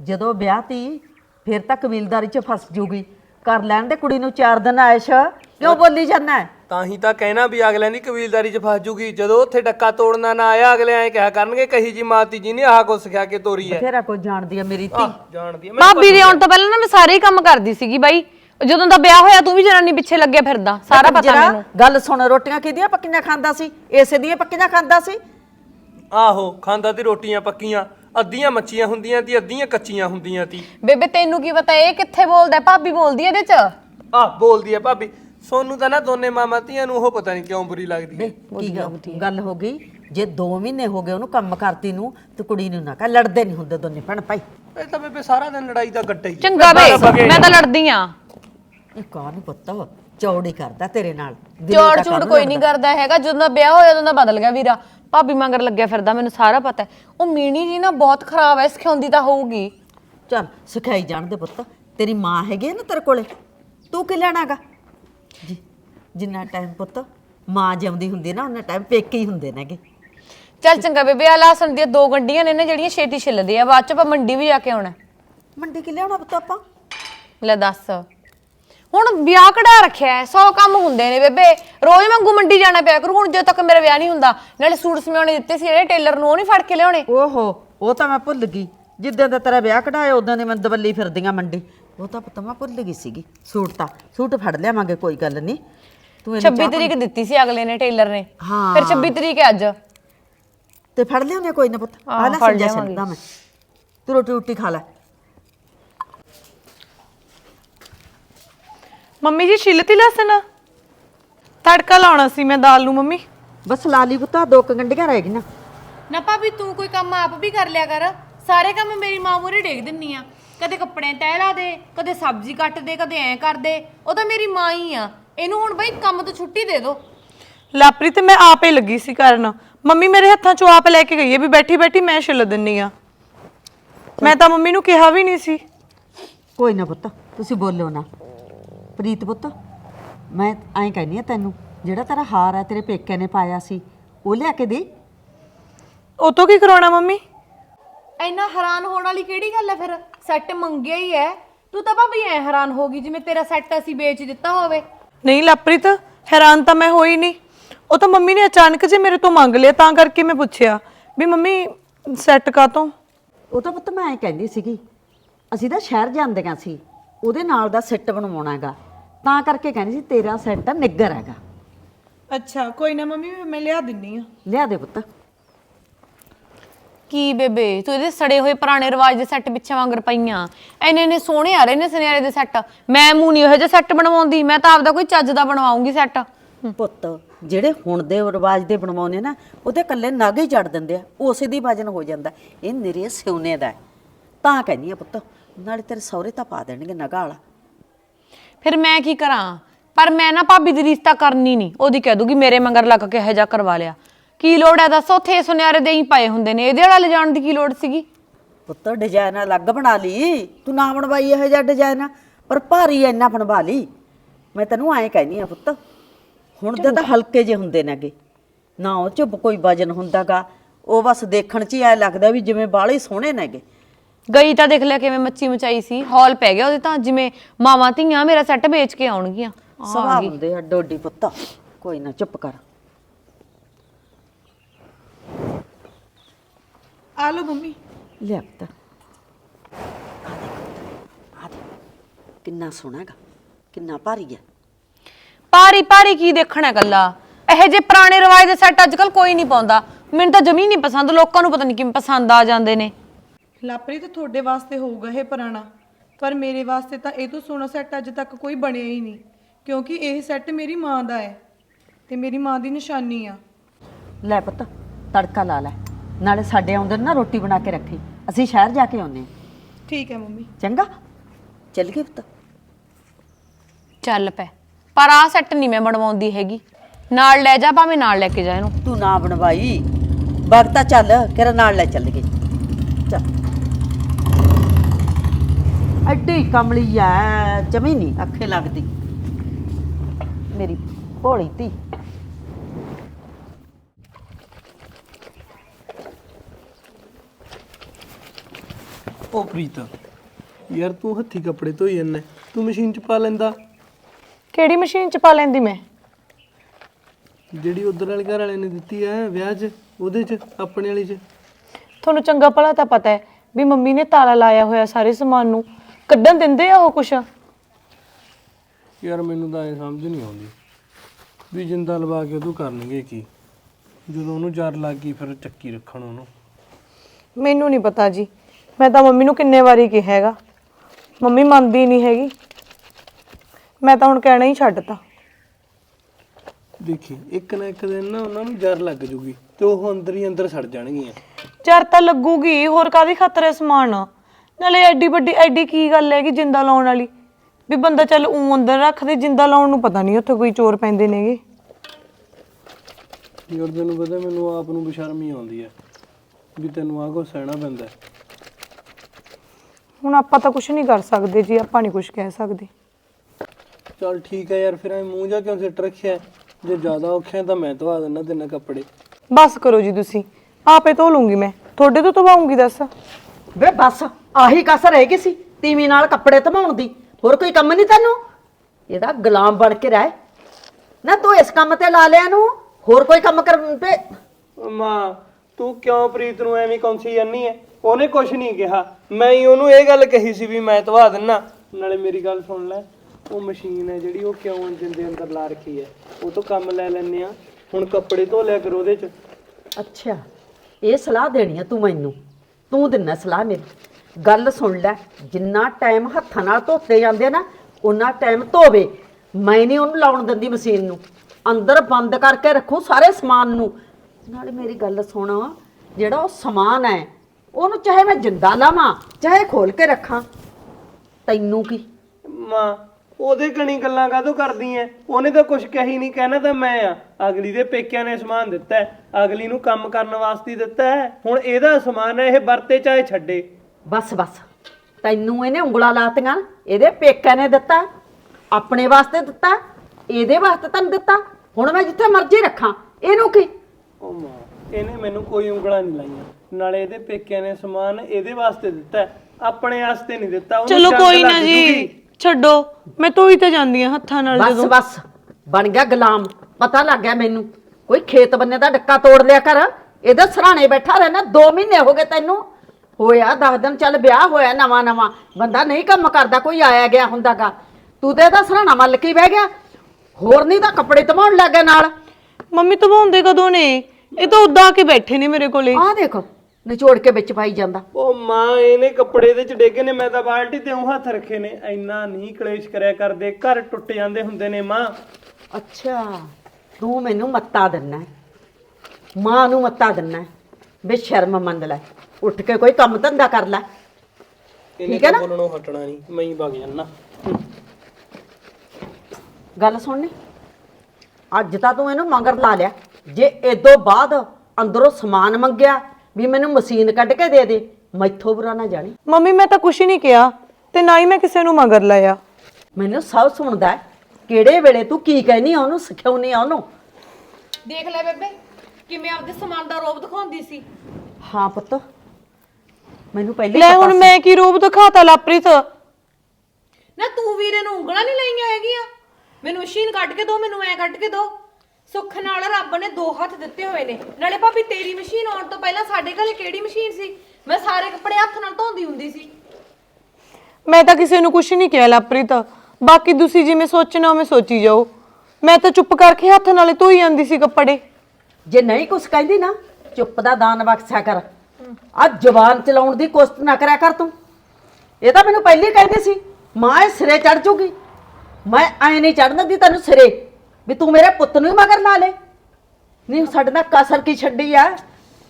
[SPEAKER 2] ਜਦੋਂ ਵਿਆਹ ਤੀ ਫਿਰ ਤਾਂ ਕਬੀਲਦਾਰੀ 'ਚ ਫਸ ਜੂਗੀ। ਕਰ ਲੈਣ ਦੇ ਕੁੜੀ ਨੂੰ ਚਾਰ ਦਿਨ ਆਇਸ਼ ਕਿਉਂ ਬੋਲੀ ਜਾਂਦਾ ਹੈ?
[SPEAKER 3] ਤਾਂ ਹੀ ਤਾਂ ਕਹਿਣਾ ਵੀ ਅਗਲਿਆਂ ਦੀ ਕਬੀਲਦਾਰੀ 'ਚ ਫਸ ਜੂਗੀ। ਜਦੋਂ ਉੱਥੇ ਡੱਕਾ ਤੋੜਨਾ ਨਾ ਆਇਆ ਅਗਲੇ ਐਂ ਕਿਹਾ ਕਰਨਗੇ ਕਹੀ ਜੀ ਮਾਤੀ ਜੀ ਨੇ ਆਹ ਕੁਛ ਸਿਖਾ ਕੇ ਤੋਰੀ ਹੈ।
[SPEAKER 2] ਬਥੇਰਾ ਕੋਈ ਜਾਣਦੀ ਆ ਮੇਰੀ ਧੀ।
[SPEAKER 3] ਜਾਣਦੀ ਆ ਮੈਂ
[SPEAKER 1] ਭਾਬੀ ਦੇ ਆਉਣ ਤੋਂ ਪਹਿਲਾਂ ਨਾ ਮੈਂ ਸਾਰੇ ਹੀ ਕੰਮ ਕਰਦੀ ਸੀਗੀ ਬਾਈ। ਜਦੋਂ ਦਾ ਵਿਆਹ ਹੋਇਆ ਤੂੰ ਵੀ ਜਨਾਨੀ ਪਿੱਛੇ ਲੱਗਿਆ ਫਿਰਦਾ ਸਾਰਾ ਪਤਾ ਮੈਨੂੰ।
[SPEAKER 2] ਗੱਲ ਸੁਣ ਰੋਟੀਆਂ ਕਿਹਦੀਆਂ ਪੱਕੀਆਂ ਖਾਂਦਾ ਸੀ? ਇਸੇ ਦੀਆਂ ਪੱਕੀਆਂ ਖਾਂਦਾ ਸੀ?
[SPEAKER 3] ਆਹੋ ਖਾਂਦਾ ਤੇ ਰੋਟੀਆਂ ਪੱਕੀਆਂ ਅੱਧੀਆਂ ਮੱਛੀਆਂ ਹੁੰਦੀਆਂ ਤੀ ਅੱਧੀਆਂ ਕੱਚੀਆਂ ਹੁੰਦੀਆਂ ਤੀ।
[SPEAKER 1] ਬੇਬੇ ਤੈਨੂੰ ਕੀ ਪਤਾ ਇਹ ਕਿੱਥੇ ਬੋਲਦਾ ਹੈ? ਭਾਬੀ ਬੋਲਦੀ ਹੈ ਇਹਦੇ ਚ?
[SPEAKER 3] ਆਹ ਬੋਲਦੀ ਆ ਭਾਬੀ। ਸੋਨੂੰ ਤਾਂ ਨਾ ਦੋਨੇ ਮਾਮਾ ਧੀਆਂ ਨੂੰ ਉਹ ਪਤਾ ਨਹੀਂ ਕਿਉਂ ਬੁਰੀ ਲੱਗਦੀ ਹੈ।
[SPEAKER 2] ਕੀ ਗੱਲ- ਗੱਲ ਹੋ ਗਈ? ਜੇ 2 ਮਹੀਨੇ ਹੋ ਗਏ ਉਹਨੂੰ ਕੰਮ ਕਰਤੀ ਨੂੰ ਤੇ ਕੁੜੀ ਨੂੰ ਨਾ ਕਹ ਲੜਦੇ ਨਹੀਂ ਹੁੰਦੇ ਦੋਨੇ ਭੈਣ ਭਾਈ।
[SPEAKER 3] ਇਹ ਤਾਂ ਬੇਬੇ ਸਾਰਾ ਦਿਨ ਲੜਾਈ ਦਾ ਗੱਟਾ ਹੀ ਹੈ।
[SPEAKER 1] ਚੰਗਾ ਵੇ ਮੈਂ ਤਾਂ ਲੜਦੀ ਆ
[SPEAKER 2] ਇਹ ਕਾਹਨੂੰ ਪੁੱਤ? ਚੌੜੀ ਕਰਦਾ ਤੇਰੇ ਨਾਲ। ਦਿਲੋਂ
[SPEAKER 1] ਚੋੜ
[SPEAKER 2] ਤਾਂ
[SPEAKER 1] ਚੂੜ
[SPEAKER 2] ਕਾਹਨੂੰ
[SPEAKER 1] ਕੋਈ ਨਹੀਂ ਕਰਦਾ ਹੈਗਾ। ਜਦੋਂ ਦਾ ਵਿਆਹ ਹੋਇਆ ਉਦੋਂ ਦਾ ਬਦਲ ਗਿਆ ਵੀਰਾ। ਭਾਬੀ ਮਗਰ ਲੱਗਿਆ ਫਿਰਦਾ ਮੈਨੂੰ ਸਾਰਾ ਪਤਾ ਹੈ। ਉਹ ਮੀਣੀ ਜੀ ਨਾ ਬਹੁਤ ਖਰਾਬ ਹੈ ਸਿਖਾਉਂਦੀ ਤਾਂ ਹੋਊਗੀ।
[SPEAKER 2] ਚੱਲ ਸਿਖਾਈ ਜਾਣ ਦੇ ਪੁੱਤ। ਤੇਰੀ ਮਾਂ ਹੈਗੀ ਨਾ ਤੇਰੇ ਕੋਲੇ? ਤੂੰ ਕੀ ਲੈਣਾਗਾ ਜੀ ਜਿੰਨਾ ਟਾਈਮ ਪੁੱਤ ਮਾਂ ਜਿਉਂਦੀ ਹੁੰਦੀ ਨਾ ਉਹਨਾਂ ਟਾਈਮ ਪੇਕੇ ਹੀ ਹੁੰਦੇ ਨੇਗੇ।
[SPEAKER 1] ਚੱਲ ਚੰਗਾ ਬੇਬੇ ਆ ਲਾਸਣ ਦੀਆਂ ਦੋ ਗੰਡੀਆਂ ਨੇ ਨਾ ਜਿਹੜੀਆਂ ਛੇਤੀ ਛਿੱਲਦੇ ਆ। ਬਾਅਦ ਚ ਆਪਾਂ ਮੰਡੀ ਵੀ ਜਾ ਕੇ ਆਉਣਾ।
[SPEAKER 2] ਮੰਡੀ ਕੀ ਲਿਆਉਣਾ ਪੁੱਤ ਆਪਾਂ?
[SPEAKER 1] ਲੈ ਦੱਸ। ਹੁਣ ਵਿਆਹ ਕਢਾ ਰੱਖਿਆ ਹੈ 100 ਕੰਮ ਹੁੰਦੇ ਨੇ ਬੇਬੇ। ਰੋਜ਼ ਵਾਂਗੂ ਮੰਡੀ ਜਾਣਾ ਪਿਆ ਕਰੂ ਹੁਣ ਜਦੋਂ ਤੱਕ ਮੇਰਾ ਵਿਆਹ ਨਹੀਂ ਹੁੰਦਾ ਨਾਲੇ ਸੂਟ ਸਮਿਆਉਣੇ ਦਿੱਤੇ ਸੀ ਜਿਹੜੇ ਟੇਲਰ ਨੂੰ ਉਹ ਨਹੀਂ ਫੜ ਕੇ ਲਿਆਉਣੇ।
[SPEAKER 2] ਓਹੋ ਉਹ ਤਾਂ ਮੈਂ ਭੁੱਲ ਗਈ। ਜਿੱਦਾਂ ਦਾ ਤੇਰਾ ਵਿਆਹ ਕਢਾਇਆ ਉਦੋਂ ਦੀ ਮੈਂ ਦਵੱਲੀ ਫਿਰਦੀਆਂ ਮੰਡੀ। ਉਹ ਤਾਂ ਪੁੱਤ ਮੈਂ ਭੁੱਲ ਗਈ ਸੀਗੀ। ਸੂਟ ਤਾਂ ਸੂਟ ਫੜ ਲਿਆਵਾਂਗੇ ਕੋਈ ਗੱਲ ਨਹੀਂ। ਤੂੰ ਇਹਨੂੰ
[SPEAKER 1] 26 ਤਰੀਕ ਦਿੱਤੀ ਸੀ ਅਗਲੇ ਨੇ ਟੇਲਰ ਨੇ।
[SPEAKER 2] ਹਾਂ।
[SPEAKER 1] ਫਿਰ 26 ਤਰੀਕ ਹੈ ਅੱਜ।
[SPEAKER 2] ਤੇ ਫੜ ਲਿਆਉਂਦੇ ਕੋਈ ਨਾ ਪੁੱਤ। ਆ ਲੈ
[SPEAKER 1] ਫੜ
[SPEAKER 2] ਸਮਝਾ
[SPEAKER 1] ਲਿਆਵਾਂਗੇ।
[SPEAKER 2] ਛੱਡਦਾ ਮੈਂ। ਤੂੰ ਰੋਟੀ ਰੋਟੀ ਖਾ ਲੈ।
[SPEAKER 4] ਮੰਮੀ ਜੀ ਛਿੱਲਤੀ ਲਸਣ? ਤੜਕਾ ਲਾਉਣਾ ਸੀ ਮੈਂ ਦਾਲ ਨੂੰ ਮੰਮੀ।
[SPEAKER 2] ਬਸ ਲਾਲੀ ਪੁੱਤਾ ਦੋ ਕੁ ਗੰਢੀਆਂ ਰਹਿ ਗਈਆਂ।
[SPEAKER 5] ਨਾ ਭਾਬੀ ਤੂੰ ਕੋਈ ਕੰਮ ਆਪ ਵੀ ਕਰ ਲਿਆ ਕਰ। ਸਾਰੇ ਕੰਮ ਮੇਰੀ ਮਾਂ ਮੂਹਰੇ ਡੇਗ ਦਿੰਨੀ ਆ। ਕਦੇ ਕੱਪੜੇ ਤਹਿ ਲਾ ਦੇ ਕਦੇ ਸਬਜ਼ੀ ਕੱਟ ਦੇ ਕਦੇ ਐ ਕਰ ਦੇ। ਉਹ ਤਾਂ ਮੇਰੀ ਮਾਂ ਹੀ ਆ। ਇਹਨੂੰ ਹੁਣ ਬਈ ਕੰਮ ਤੋਂ ਛੁੱਟੀ ਦੇ ਦਿਓ
[SPEAKER 4] ਲਾਪਰੀ ਤੇ ਮੈਂ ਆਪੇ ਲੱਗੀ ਸੀ ਕਰਨ। ਮੰਮੀ ਮੇਰੇ ਹੱਥਾਂ ਚੋਂ ਆਪ ਲੈ ਕੇ ਗਈ ਹੈ ਵੀ ਬੈਠੀ ਬੈਠੀ ਮੈਂ ਛਿੱਲ ਦਿੰਨੀ ਆ। ਮੈਂ ਤਾਂ ਮੰਮੀ ਨੂੰ ਕਿਹਾ ਵੀ ਨਹੀਂ ਸੀ।
[SPEAKER 2] ਕੋਈ ਨਾ ਪੁੱਤ ਤੁਸੀਂ ਬੋਲੋ ਨਾ। ਪ੍ਰੀਤ ਪੁੱਤ ਮੈਂ ਐਂ ਕਹਿੰਦੀ ਆ ਤੈਨੂੰ ਜਿਹੜਾ ਤੇਰਾ ਹਾਰ ਹੈ ਤੇਰੇ ਪੇਕਿਆਂ ਨੇ ਪਾਇਆ ਸੀ ਉਹ ਲਿਆ ਕੇ ਦੇ।
[SPEAKER 4] ਉਹ ਤੋਂ ਕੀ ਕਰਾਉਣਾ ਮੰਮੀ?
[SPEAKER 5] ਇੰਨਾ ਹੈਰਾਨ ਹੋਣ ਵਾਲੀ ਕਿਹੜੀ ਗੱਲ ਹੈ ਫਿਰ? ਸੈੱਟ ਮੰਗਿਆ ਹੀ ਹੈ ਤੂੰ ਤਾਂ ਭਾਬੀ ਐ ਹੈਰਾਨ ਹੋ ਗਈ ਜਿਵੇਂ ਤੇਰਾ ਸੈੱਟ ਅਸੀਂ ਵੇਚ ਦਿੱਤਾ ਹੋਵੇ।
[SPEAKER 4] ਨਹੀਂ ਲਾਪ੍ਰੀਤ ਹੈਰਾਨ ਤਾਂ ਮੈਂ ਹੋਈ ਨਹੀਂ। ਉਹ ਤਾਂ ਮੰਮੀ ਨੇ ਅਚਾਨਕ ਜੇ ਮੇਰੇ ਤੋਂ ਮੰਗ ਲਿਆ ਤਾਂ ਕਰਕੇ ਮੈਂ ਪੁੱਛਿਆ ਵੀ ਮੰਮੀ ਸੈੱਟ ਕਾ ਤੋਂ
[SPEAKER 2] ਉਹ ਤਾਂ ਪੁੱਤ ਮੈਂ ਐਂ ਕਹਿੰਦੀ ਸੀਗੀ ਅਸੀਂ ਤਾਂ ਸ਼ਹਿਰ ਜਾਂਦੀਆਂ ਸੀ ਉਹਦੇ ਨਾਲ ਦਾ ਸੈੱਟ ਬਣਵਾਉਣਾ ਹੈਗਾ। ਤਾਂ ਕਰਕੇ ਕਹਿੰਦੀ ਸੀ ਤੇਰਾ ਸੈੱਟ ਨਿੱਗਰ ਹੈਗਾ।
[SPEAKER 4] ਅੱਛਾ ਕੋਈ ਨਾ ਮੰਮੀ ਮੈਂ ਲਿਆ ਦਿੰਨੀ ਆ।
[SPEAKER 2] ਲਿਆ ਦੇ ਪੁੱਤ।
[SPEAKER 1] ਕੀ ਬੇਬੇ ਤੂੰ ਇਹਦੇ ਸੜੇ ਹੋਏ ਪੁਰਾਣੇ ਰਿਵਾਜ ਦੇ ਸੈੱਟ ਪਿੱਛੇ ਵਾਂਗਰ ਪਈਆਂ। ਐਨੇ ਨੇ ਸੋਹਣੇ ਆ ਰਹੇ ਨੇ ਸੁਨਿਆਰੇ ਦੇ ਸੈੱਟ ਮੈਂ ਮੂੰਹ ਨਹੀਂ ਇਹੋ ਜਿਹੇ ਸੈੱਟ ਬਣਵਾਉਂਦੀ ਮੈਂ ਤਾਂ ਆਪਦਾ ਕੋਈ ਚੱਜ ਦਾ ਬਣਵਾਉਂਗੀ ਸੈੱਟ
[SPEAKER 2] ਪੁੱਤ ਜਿਹੜੇ ਹੁਣ ਦੇ ਰਿਵਾਜ ਦੇ ਬਣਵਾਉਨੇ ਨਾ ਉਹਦੇ ਕੱਲੇ ਨਾਗੇ ਹੀ ਚੜ ਦਿੰਦੇ ਆ ਉਸੇ ਦੀ ਵਜਨ ਹੋ ਜਾਂਦਾ। ਇਹ ਨਿਰੇ ਸਿਉਨੇ ਦਾ ਹੈ। ਤਾਂ ਕਹਿੰਦੀ ਆ ਪੁੱਤ ਨਾਲੇ ਤੇਰੇ ਸਹੁਰੇ ਤਾਂ ਪਾ ਦੇਣਗੇ ਨਗਾ ਵਾਲਾ।
[SPEAKER 1] ਫਿਰ ਮੈਂ ਕੀ ਕਰਾਂ? ਪਰ ਮੈਂ ਨਾ ਭਾਬੀ ਦੀ ਰਿਸ਼ਤਾ ਕਰਨੀ ਨਹੀਂ। ਉਹਦੀ ਕਹਿ ਦੂਗੀ ਮੇਰੇ ਮੰਗਰ ਲੱਗ ਕੇ ਇਹੋ ਜਿਹਾ ਕਰਵਾ ਲਿਆ। ਕੀ ਲੋੜ ਹੈ ਦੱਸ? ਉੱਥੇ ਸੁਨਿਆਰੇ ਦੇ ਹੀ ਪਏ ਹੁੰਦੇ ਨੇ। ਇਹਦੇ ਵਾਲਾ ਲਿਜਾਣ ਦੀ ਕੀ ਲੋੜ ਸੀਗੀ?
[SPEAKER 2] ਪੁੱਤ ਡਿਜ਼ਾਈਨ ਅਲੱਗ ਬਣਾ ਲਈ। ਤੂੰ ਨਾ ਬਣਵਾਈ ਇਹੋ ਜਿਹਾ ਡਿਜ਼ਾਈਨ ਪਰ ਭਾਰੀ ਇੰਨਾ ਬਣਵਾ ਲਈ। ਮੈਂ ਤੈਨੂੰ ਐਂ ਕਹਿੰਦੀ ਆ ਪੁੱਤ ਹੁਣ ਦੇ ਤਾਂ ਹਲਕੇ ਜੇ ਹੁੰਦੇ ਨੇਗੇ। ਨਾ ਉਹ ਚ ਕੋਈ ਵਜਨ ਹੁੰਦਾਗਾ। ਉਹ ਬਸ ਦੇਖਣ 'ਚ ਹੀ ਐ ਲੱਗਦਾ ਵੀ ਜਿਵੇਂ ਬਾਲੇ ਸੋਹਣੇ ਨੇਗੇ।
[SPEAKER 1] ਗਈ ਤਾਂ ਦੇਖ ਲਿਆ ਕਿਵੇਂ ਮੱਚੀ ਮਚਾਈ ਸੀ। ਹਾਲ ਪੈ ਗਿਆ ਉਹਦੇ ਤਾਂ ਜਿਵੇਂ ਮਾਵਾਂ ਧੀਆਂ ਮੇਰਾ ਸੈੱਟ ਵੇਚ ਕੇ ਆਉਣਗੀਆਂ।
[SPEAKER 2] ਸੁਭਾਅ ਹੁੰਦੇ ਆ ਡੋਡੀ ਪੁੱਤ। ਕੋਈ ਨਾ ਚੁੱਪ ਕਰ।
[SPEAKER 4] ਆ ਮੰਮੀ।
[SPEAKER 2] ਲਿਆ ਪੁੱਤ। ਆ ਦੇਖ ਪੁੱਤ, ਆ ਦੇਖ। ਕਿੰਨਾ ਸੋਹਣਾ ਹੈਗਾ ਕਿੰਨਾ ਭਾਰੀ ਹੈ।
[SPEAKER 1] ਪਾਰੀ ਪਾਰੀ ਕੀ ਦੇਖਣਾ ਕੱਲਾ ਇਹੋ ਜੇ ਪੁਰਾਣੇ ਰਿਵਾਜ ਦੇ ਸੈੱਟ ਅੱਜ ਕੱਲ ਕੋਈ ਨਹੀਂ ਪਾਉਂਦਾ। ਮੈਨੂੰ ਤਾਂ ਜਮੀ ਨਹੀਂ ਪਸੰਦ ਲੋਕਾਂ ਨੂੰ ਪਤਾ ਨਹੀਂ ਕਿਵੇਂ ਪਸੰਦ ਆ ਜਾਂਦੇ ਨੇ।
[SPEAKER 4] ਲਾਪ੍ਰੀਤ ਤੁਹਾਡੇ ਵਾਸਤੇ ਹੋਊਗਾ ਇਹ ਪੁਰਾਣਾ। ਪਰ ਮੇਰੇ ਵਾਸਤੇ ਤਾਂ ਇਹ ਤੋਂ ਸੋਹਣਾ ਸੈੱਟ ਅੱਜ ਤੱਕ ਕੋਈ ਬਣਿਆ ਹੀ ਨਹੀਂ ਕਿਉਂਕਿ ਇਹ ਸੈੱਟ ਮੇਰੀ ਮਾਂ ਦਾ ਹੈ ਤੇ ਮੇਰੀ ਮਾਂ ਦੀ ਨਿਸ਼ਾਨੀ ਆ।
[SPEAKER 2] ਲੈ ਪੁੱਤ ਤੜਕਾ ਲਾ ਲੈ। ਨਾਲੇ ਸਾਡੇ ਆਉਂਦੇ ਨੂੰ ਨਾ ਰੋਟੀ ਬਣਾ ਕੇ ਰੱਖੀ। ਅਸੀਂ ਸ਼ਹਿਰ ਜਾ ਕੇ ਆਉਨੇ ਆਂ।
[SPEAKER 4] ਠੀਕ ਹੈ ਮੰਮੀ।
[SPEAKER 2] ਚੰਗਾ? ਚੱਲ ਗਏ ਪੁੱਤ।
[SPEAKER 1] ਚੱਲ ਪੈ। ਪਰ ਆ ਸੈੱਟ ਨਹੀਂ ਮੈਂ ਬਣਵਾਉਂਦੀ ਹੈਗੀ। ਨਾਲ ਲੈ ਜਾ ਭਾਵੇਂ ਨਾਲ ਲੈ ਕੇ ਜਾ ਇਹਨੂੰ।
[SPEAKER 2] ਤੂੰ ਨਾ ਬਣਵਾਈ। ਵਕਤਾ ਚੱਲ ਕਿਰਾ ਨਾਲ ਲੈ ਚੱਲ ਗਏ ਚੱਲ ਐਡੀ ਕਮਲੀ ਐ ਜਮੀ ਨਹੀਂ ਅੱਖੇ ਲੱਗਦੀ। ਮੇਰੀ ਭੋਲੀ ਧੀ।
[SPEAKER 3] ਉਹ ਪ੍ਰੀਤ ਯਾਰ ਤੂੰ ਹੱਥੀ ਕੱਪੜੇ ਧੋਈ ਜਾਂਦਾ ਤੂੰ ਮਸ਼ੀਨ 'ਚ ਪਾ ਲੈਂਦਾ।
[SPEAKER 4] ਕਿਹੜੀ ਮਸ਼ੀਨ ਚ ਪਾ ਲੈਂਦੀ ਮੈਂ?
[SPEAKER 3] ਜਿਹੜੀ ਉਧਰ ਵਾਲੇ ਘਰ ਵਾਲੇ ਨੇ ਦਿੱਤੀ ਐ ਵਿਆਹ 'ਚ ਉਹਦੇ 'ਚ ਆਪਣੇ ਵਾਲੀ 'ਚ।
[SPEAKER 4] ਤੁਹਾਨੂੰ ਚੰਗਾ ਭਲਾ ਤਾਂ ਪਤਾ ਹੈ ਵੀ ਮੰਮੀ ਨੇ ਤਾਲਾ ਲਾਇਆ ਹੋਇਆ ਸਾਰੇ ਸਮਾਨ ਨੂੰ। ਕੱਢਣ ਦਿੰਦੇ ਆ ਉਹ ਕੁਛ?
[SPEAKER 3] ਯਾਰ ਮੈਨੂੰ ਤਾਂ ਐ ਸਮਝ ਨਹੀਂ ਆਉਂਦੀ ਵੀ ਜਿੰਦਾ ਲਵਾ ਕੇ ਤੂੰ ਕਰਨਗੇ ਕੀ? ਜਦੋਂ ਉਹਨੂੰ ਜਰ ਲੱਗ ਗਈ ਫਿਰ ਚੱਕੀ ਰੱਖਣ ਉਹਨੂੰ।
[SPEAKER 4] ਮੈਨੂੰ ਨਹੀਂ ਪਤਾ ਜੀ। ਮੈਂ ਤਾਂ ਮੰਮੀ ਨੂੰ ਕਿੰਨੇ ਵਾਰੀ ਕਿਹਾ ਹੈਗਾ। ਮੰਮੀ ਮੰਨਦੀ ਨਹੀਂ ਹੈਗੀ। ਮੈਂ ਤਾਂ ਹੁਣ ਕਹਿਣਾ ਹੀ ਛੱਡਤਾ।
[SPEAKER 3] ਦੇਖੀ ਇੱਕ ਨਾ ਇੱਕ ਦਿਨ ਨਾ ਉਹਨਾਂ ਨੂੰ ਜਰ ਲੱਗ ਜੂਗੀ ਤੇ ਉਹ ਅੰਦਰ ਹੀ ਅੰਦਰ ਸੜ ਜਾਣਗੀਆਂ।
[SPEAKER 4] ਚਰ ਤਾਂ ਲੱਗੂਗੀ ਹੋਰ ਕਾਦੀ ਖਾਤਰ ਸਮਾਨ? ਨਾਲੇ ਐਡੀ ਵੱਡੀ ਐਡੀ ਕੀ ਗੱਲ ਹੈਗੀ ਜਿੰਦਾ ਲਾਉਣ ਵਾਲੀ? ਵੀ ਬੰਦਾ ਚੱਲ ਉਂ ਅੰਦਰ ਰੱਖਦੇ ਜਿੰਦਾ ਲਾਉਣ ਨੂੰ ਪਤਾ ਨਹੀਂ ਉੱਥੇ ਕੋਈ ਚੋਰ ਪੈਂਦੇ ਨੇਗੇ।
[SPEAKER 3] ਯਾਰ ਤੈਨੂੰ ਪਤਾ ਮੈਨੂੰ ਆਪ ਨੂੰ ਬੇਸ਼ਰਮੀ ਆਉਂਦੀ ਐ ਵੀ ਤੈਨੂੰ ਆਹ ਕੋ ਸਹਿਣਾ ਪੈਂਦਾ ਹੈ।
[SPEAKER 4] ਹੁਣ ਆਪਾਂ ਤਾਂ ਕੁਝ ਨਹੀਂ ਕਰ ਸਕਦੇ ਜੀ ਆਪਾਂ ਨਹੀਂ ਕੁਝ ਕਹਿ ਸਕਦੇ।
[SPEAKER 3] ਚੱਲ ਠੀਕ ਹੈ ਯਾਰ ਫਿਰ ਐ ਮੂੰਹ ਜਾ ਕਿਉਂ ਸਿੱਟ ਰੱਖਿਆ? ਜੇ ਜ਼ਿਆਦਾ ਔਖੇ ਤਾਂ ਮੈਂ ਧਵਾ ਦਿੰਦਾ ਤਿੰਨ ਕੱਪੜੇ।
[SPEAKER 4] ਬਸ ਕਰੋ ਜੀ ਤੁਸੀਂ ਆਪੇ ਧੋ ਲੂੰਗੀ ਮੈਂ। ਤੁਹਾਡੇ ਤੋਂ ਧਵਾਉਂਗੀ ਦੱਸ?
[SPEAKER 2] ਵੇ ਬਸ ਆਹੀ ਕਸਰ ਰਹਿ ਗਈ ਸੀ ਤੀਵੀਂ ਨਾਲ ਕੱਪੜੇ ਧਵਾਉਣ ਦੀ। ਹੋਰ ਕੋਈ ਕੰਮ ਨਹੀਂ ਤੈਨੂੰ? ਇਹਦਾ ਗੁਲਾਮ ਬਣ ਕੇ ਰਹਿ। ਨਾ ਤੂੰ ਇਸ ਕੰਮ ਤੇ ਲਾ ਲਿਆ ਨੂੰ ਹੋਰ ਕੋਈ ਕੰਮ ਕਰ ਤੇ
[SPEAKER 3] ਮਾਂ ਤੂੰ ਕਿਉਂ ਪ੍ਰੀਤ ਨੂੰ ਐਵੇਂ ਕੌਂਸੀ ਜਾਨੀ ਐ? ਉਹਨੇ ਕੁਝ ਨਹੀਂ ਕਿਹਾ। ਮੈਂ ਹੀ ਉਹਨੂੰ ਇਹ ਗੱਲ ਕਹੀ ਸੀ ਵੀ ਮੈਂ ਧਵਾ ਦਿੰਨਾ। ਨਾਲੇ ਮੇਰੀ ਗੱਲ ਸੁਣ ਲੈ ਉਹ ਮਸ਼ੀਨ ਹੈ ਜਿਹੜੀ ਉਹ ਕਿਉਂ ਇੰਜਨ ਦੇ ਅੰਦਰ ਲਾ ਰੱਖੀ ਹੈ ਉਹ ਤੋਂ ਕੰਮ ਲੈ ਲੈਨੇ ਆ। ਹੁਣ ਕੱਪੜੇ ਧੋ ਲਿਆ ਕਰੋ ਉਹਦੇ ਚ।
[SPEAKER 2] ਅੱਛਾ ਇਹ ਸਲਾਹ ਦੇਣੀ ਆ ਤੂੰ ਮੈਨੂੰ। ਤੂੰ ਦਿੰਨਾ ਸਲਾਹ ਮੇਰੀ। ਗੱਲ ਸੁਣ ਲੈ, ਜਿੰਨਾ ਟਾਈਮ ਹੱਥਾਂ ਨਾਲ ਧੋਤੇ ਜਾਂਦੇ ਆ ਨਾ ਉਹਨਾਂ ਟਾਈਮ ਧੋਵੇ। ਮੈਂ ਨਹੀਂ ਉਹਨੂੰ ਲਾਉਣ ਦਿੰਦੀ ਮਸ਼ੀਨ ਨੂੰ। ਅੰਦਰ ਬੰਦ ਕਰਕੇ ਰੱਖੋ ਸਾਰੇ ਸਮਾਨ ਨੂੰ। ਨਾਲੇ ਮੇਰੀ ਗੱਲ ਸੁਣ, ਜਿਹੜਾ ਉਹ ਸਮਾਨ ਹੈ, ਉਹਨੂੰ ਚਾਹੇ ਮੈਂ ਜਿੰਦਾ ਲਾਵਾਂ, ਚਾਹੇ ਖੋਲ ਕੇ ਰੱਖਾਂ, ਤੈਨੂੰ ਕੀ?
[SPEAKER 3] ਮਾਂ, ਉਹਦੇ ਕਣੀ ਗੱਲਾਂ ਕਾਹਤੋਂ ਕਰਦੀ ਐ? ਉਹਨੇ ਤਾਂ ਕੁਝ ਕਹੀ ਨਹੀਂ, ਕਹਿਣਾ ਤਾਂ ਮੈਂ ਆ। ਅਗਲੀ ਦੇ ਪੇਕਿਆਂ ਨੇ ਸਮਾਨ ਦਿੱਤਾ ਹੈ, ਅਗਲੀ ਨੂੰ ਕੰਮ ਕਰਨ ਵਾਸਤੇ ਦਿੱਤਾ ਹੈ। ਹੁਣ ਇਹਦਾ ਸਮਾਨ ਹੈ ਇਹ ਵਰਤੇ ਚਾਹੇ ਛੱਡੇ।
[SPEAKER 2] ਬਸ ਬਸ। ਤੈਨੂੰ ਇਹਨੇ ਉਂਗਲਾਂ ਲਾਤੀਆਂ ਇਹਦੇ ਪੇਕਿਆਂ ਨੇ ਦਿੱਤਾ ਆਪਣੇ ਵਾਸਤੇ ਦਿੱਤਾ ਇਹਦੇ ਵਾਸਤੇ ਤੈਨੂੰ ਦਿੱਤਾ। ਹੁਣ ਮੈਂ ਜਿੱਥੇ ਮਰਜ਼ੀ ਰੱਖਾਂ ਇਹਨੂੰ ਕੀ?
[SPEAKER 3] ਉਹ ਮਾਂ ਇਹਨੇ ਮੈਨੂੰ ਕੋਈ ਉਂਗਲਾਂ ਨਹੀਂ ਲਾਈਆਂ। ਨਾਲੇ ਇਹਦੇ ਪੇਕਿਆਂ ਨੇ ਸਮਾਨ ਇਹਦੇ ਵਾਸਤੇ ਦਿੱਤਾ ਹੈ, ਆਪਣੇ ਵਾਸਤੇ ਨਹੀਂ ਦਿੱਤਾ ਉਹਨੂੰ
[SPEAKER 4] ਚਲੋ
[SPEAKER 3] ਜੰਗ
[SPEAKER 4] ਕੋਈ ਨਾ
[SPEAKER 3] ਲੱਗ
[SPEAKER 4] ਜੀ। ਛੱਡੋ। ਮੈਂ ਧੋਈ ਤਾਂ ਜਾਂਦੀ ਆ ਹੱਥਾਂ ਨਾਲ
[SPEAKER 2] ਬਸ
[SPEAKER 4] ਜਦੋਂ।
[SPEAKER 2] ਬਸ। ਬਣ ਗਿਆ ਗੁਲਾਮ। ਪਤਾ ਲੱਗ ਗਿਆ ਮੈਨੂੰ। ਕੋਈ ਖੇਤ ਬੰਨੇ ਦਾ ਡੱਕਾ ਤੋੜ ਲਿਆ ਕਰ। ਇਹਦੇ ਸਰਾਣੇ ਬੈਠਾ ਰਹਿਣਾ 2 ਮਹੀਨੇ ਹੋ ਗਏ ਤੈਨੂੰ। ਹੋਇਆ 10 ਦਿਨ ਚੱਲ ਵਿਆਹ ਹੋਇਆ ਨਵਾਂ ਨਵਾਂ। ਬੰਦਾ ਨਹੀਂ ਕੰਮ ਕਰਦਾ ਕੋਈ ਆਇਆ ਗਿਆ ਹੁੰਦਾਗਾ। ਤੂੰ ਤੇ ਇਹਦਾ ਸਰਾਣਾ ਮੱਲ ਕੇ ਬਹਿ ਗਿਆ। ਹੋਰ ਨਹੀਂ ਤਾਂ ਕੱਪੜੇ ਧਮਾਉਣ ਲੱਗ ਗਿਆ ਨਾਲ।
[SPEAKER 4] ਮੰਮੀ ਧਵਾਉਂਦੇ ਕਦੋਂ ਨੇ? ਇਹ ਤਾਂ ਉਦਾਂ ਆ ਕੇ ਬੈਠੇ ਨੇ ਮੇਰੇ ਕੋਲੇ।
[SPEAKER 2] ਆਹ ਦੇਖੋ ਨਿਚੋੜ ਕੇ ਵਿੱਚ ਪਾਈ ਜਾਂਦਾ।
[SPEAKER 3] ਉਹ ਮਾਂ ਇਹਨੇ ਕੱਪੜੇ ਦੇ ਚ ਡੇਗੇ ਨੇ ਮੈਂ ਤਾਂ ਬਾਲਟੀ ਤੇ ਉਹ ਹੱਥ ਰੱਖੇ ਨੇ। ਇੰਨਾ ਨਹੀਂ ਕਲੇਸ਼ ਕਰਿਆ ਕਰਦੇ ਘਰ ਟੁੱਟ ਜਾਂਦੇ ਹੁੰਦੇ ਨੇ ਮਾਂ।
[SPEAKER 2] ਅੱਛਾ। ਤੂੰ ਮੈਨੂੰ ਮੱਤਾ ਦਿੰਨਾ ਹੈ। ਮਾਂ ਨੂੰ ਮੱਤਾ ਦਿੰਨਾ ਹੈ। ਬੇ ਸ਼ਰਮ ਮੰਨ ਲੈ ਉੱਠ ਕੇ ਕੋਈ ਕੰਮ ਧੰਦਾ ਕਰ ਲੈ
[SPEAKER 3] ਇਹਨੇ
[SPEAKER 2] ਠੀਕ ਹੈ
[SPEAKER 3] ਤਾਂ
[SPEAKER 2] ਨਾ?
[SPEAKER 3] ਬੋਲਣੋਂ ਹਟਣਾ ਨਹੀਂ ਮੈਂ ਹੀ ਵਗ ਜਾਣਾ
[SPEAKER 2] ਗੱਲ ਸੁਣਨੀ ਅੱਜ ਤਾਂ ਤੂੰ ਇਹਨੂੰ ਮੰਗਰ ਲਾ ਲਿਆ ਜੇ ਇਦੋਂ ਬਾਅਦ ਅੰਦਰੋਂ ਸਮਾਨ ਮੰਗਿਆ ਵੀ ਮੈਨੂੰ ਮਸ਼ੀਨ ਕੱਢ ਕੇ ਦੇ ਦੇ ਮੈਥੋਂ ਬੁਰਾ ਨਾ ਜਾਣੀ
[SPEAKER 4] ਮੰਮੀ ਮੈਂ ਤਾਂ ਕੁਛ ਨਹੀਂ ਕਿਹਾ ਤੇ ਨਾ ਹੀ ਮੈਂ ਕਿਸੇ ਨੂੰ ਮਗਰ ਲਾਇਆ
[SPEAKER 2] ਮੈਨੂੰ ਸਭ ਸੁਣਦਾ ਹੈ। ਕਿਹੜੇ ਵੇਲੇ ਤੂੰ ਕੀ ਕਹਿਨੀ ਆ ਉਹਨੂੰ ਸਿਖਾਉਣੀ ਆ ਉਹਨੂੰ?
[SPEAKER 5] ਦੇਖ ਲੈ ਬੇਬੇ ਕਿਵੇਂ ਆਪਦੇ ਸਮਾਨ ਦਾ ਰੋਬ ਦਿਖਾਉਂਦੀ ਸੀ।
[SPEAKER 2] ਹਾਂ ਪੁੱਤ ਮੈਨੂੰ ਪਹਿਲੇ
[SPEAKER 4] ਲੈ ਹੁਣ। ਮੈਂ ਕੀ ਰੂਪ ਦਿਖਾਤਾ ਲਾਪ੍ਰੀਤ?
[SPEAKER 5] ਨਾ ਤੂੰ ਵੀਰੇ ਨੂੰ ਉਂਗਲਾਂ ਨਹੀਂ ਲਾਈਆਂ ਹੈਗੀਆਂ? ਮੈਨੂੰ ਮਸ਼ੀਨ ਕੱਢ ਕੇ ਦੋ ਮੈਨੂੰ ਐ ਕੱਢ ਕੇ ਦੋ। ਸੁੱਖ ਨਾਲ ਰੱਬ ਨੇ ਦੋ ਹੱਥ ਦਿੱਤੇ ਹੋਏ ਨੇ। ਨਾਲੇ ਭਾਬੀ ਤੇਰੀ ਮਸ਼ੀਨ ਆਉਣ ਤੋਂ ਪਹਿਲਾਂ ਸਾਡੇ ਘਰੇ ਕਿਹੜੀ ਮਸ਼ੀਨ ਸੀ? ਮੈਂ ਸਾਰੇ ਕੱਪੜੇ ਹੱਥ ਨਾਲ ਧੋਂਦੀ ਹੁੰਦੀ ਸੀ।
[SPEAKER 4] ਮੈਂ ਤਾਂ ਕਿਸੇ ਨੂੰ ਕੁਛ ਨਹੀਂ ਕਿਹਾ ਲਾਪ੍ਰੀਤ। ਬਾਕੀ ਤੁਸੀਂ ਜਿਵੇਂ ਸੋਚਣਾ ਉਵੇਂ ਸੋਚੀ ਜਾਓ। ਮੈਂ ਤਾਂ ਚੁੱਪ ਕਰਕੇ ਹੱਥ ਨਾਲੇ ਧੋਈ ਜਾਂਦੀ ਸੀ ਕੱਪੜੇ।
[SPEAKER 2] ਜੇ ਨਹੀਂ ਕੁਛ ਕਹਿੰਦੀ ਨਾ ਚੁੱਪ ਦਾ ਦਾਨ ਬਖਸ਼ਿਆ ਕਰ। ਆ ਜ਼ਬਾਨ ਚਲਾਉਣ ਦੀ ਕੋਸ਼ਿਸ਼ ਨਾ ਕਰਿਆ ਕਰ ਤੂੰ। ਇਹ ਤਾਂ ਮੈਨੂੰ ਪਹਿਲੇ ਕਹਿੰਦੇ ਸੀ ਮਾਂ ਇਹ ਸਿਰੇ ਚੜ ਜੂਗੀ। ਮੈਂ ਐ ਨਹੀਂ ਚੜਨ ਦਿੰਦੀ ਤੈਨੂੰ ਸਿਰੇ ਵੀ ਤੂੰ ਮੇਰੇ ਪੁੱਤ ਨੂੰ ਹੀ ਮਗਰ ਲਾ ਲੈ। ਨਹੀਂ ਸਾਡੇ ਨਾਲ ਕਸਰ ਕੀ ਛੱਡੀ ਆ?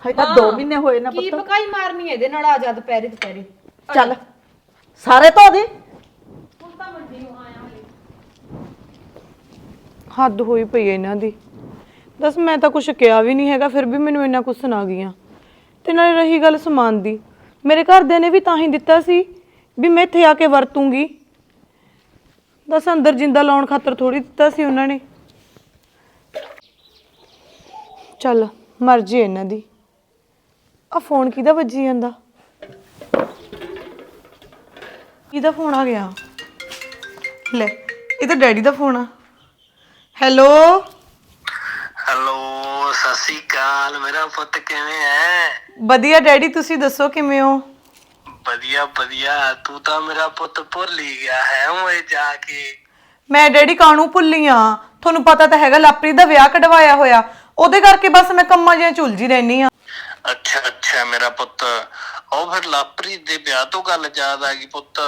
[SPEAKER 2] ਹਜੇ ਤਾਂ 2 ਮਹੀਨੇ ਹੋਏ ਨਾ
[SPEAKER 5] ਕੀ
[SPEAKER 2] ਪੁੱਤ।
[SPEAKER 5] ਪਕਾਈ ਮਾਰਨੀ ਹੈ ਇਹਦੇ ਨਾਲ ਆ ਜਾ ਦੁਪਹਿਰੇ ਦੁਪਹਿਰੇ।
[SPEAKER 2] ਚੱਲ ਸਾਰੇ ਧੋ ਦੇ।
[SPEAKER 4] ਹੱਦ ਹੋਈ ਪਈ ਹੈ ਇਹਨਾਂ ਦੀ। ਦੱਸ ਮੈਂ ਤਾਂ ਕੁਛ ਕਿਹਾ ਵੀ ਨਹੀਂ ਹੈਗਾ, ਫਿਰ ਵੀ ਮੈਨੂੰ ਇੰਨਾ ਕੁਛ ਸੁਣਾ ਗਈਆਂ। ਤੇ ਨਾਲੇ ਰਹੀ ਗੱਲ ਸਮਾਨ ਦੀ, ਮੇਰੇ ਘਰਦਿਆਂ ਨੇ ਵੀ ਤਾਂ ਹੀ ਦਿੱਤਾ ਸੀ ਵੀ ਮੈਂ ਇੱਥੇ ਆ ਕੇ ਵਰਤੂੰਗੀ। ਦੱਸ ਅੰਦਰ ਜਿੰਦਾ ਲਾਉਣ ਖਾਤਰ ਥੋੜੀ ਦਿੱਤਾ ਸੀ ਉਹਨਾਂ ਨੇ। ਚੱਲ, ਮਰਜ਼ੀ ਹੈ ਇਹਨਾਂ ਦੀ। ਆ ਫੋਨ ਕਿਹਦਾ ਵੱਜੀ ਜਾਂਦਾ? ਕਿਹਦਾ ਫੋਨ ਆ ਗਿਆ? ਲੈ, ਇਹ ਤਾਂ ਡੈਡੀ ਦਾ ਫੋਨ ਆ। ਹੈਲੋ।
[SPEAKER 6] ਹੈਲੋ ਸਤਿ ਸ਼੍ਰੀ ਅਕਾਲ। ਮੇਰਾ ਪੁੱਤ ਕਿਵੇਂ ਹੈ
[SPEAKER 4] ਵਧੀਆ ਡੈਡੀ ਤੁਸੀਂ ਦੱਸੋ ਕਿਵੇਂ ਹੋ?
[SPEAKER 6] ਵਧੀਆ ਵਧੀਆ। ਤੂੰ ਤਾਂ ਮੇਰਾ ਪੁੱਤ ਭੁੱਲ ਹੀ ਗਿਆ ਹੈ ਓਏ ਜਾ ਕੇ।
[SPEAKER 4] ਮੈਂ ਡੈਡੀ ਕਾਣੂ ਭੁੱਲੀ ਆ? ਤੁਹਾਨੂੰ ਪਤਾ ਤਾਂ ਹੈਗਾ ਲਾਪਰੀ ਦਾ ਵਿਆਹ ਕਢਵਾਇਆ ਹੋਇਆ। ਉਹਦੇ ਕਰਕੇ ਬਸ ਮੈਂ ਕੰਮਾਂ ਜਿਹਾ ਝੁਲਜੀ ਰਹਿਨੀ ਆ।
[SPEAKER 6] ਅੱਛਾ ਅੱਛਾ ਮੇਰਾ ਪੁੱਤ। ਉਹ ਫਿਰ ਲਾਪਰੀ ਦੇ ਵਿਆਹ ਤੋਂ ਗੱਲ ਯਾਦ ਆ ਗਈ ਪੁੱਤ।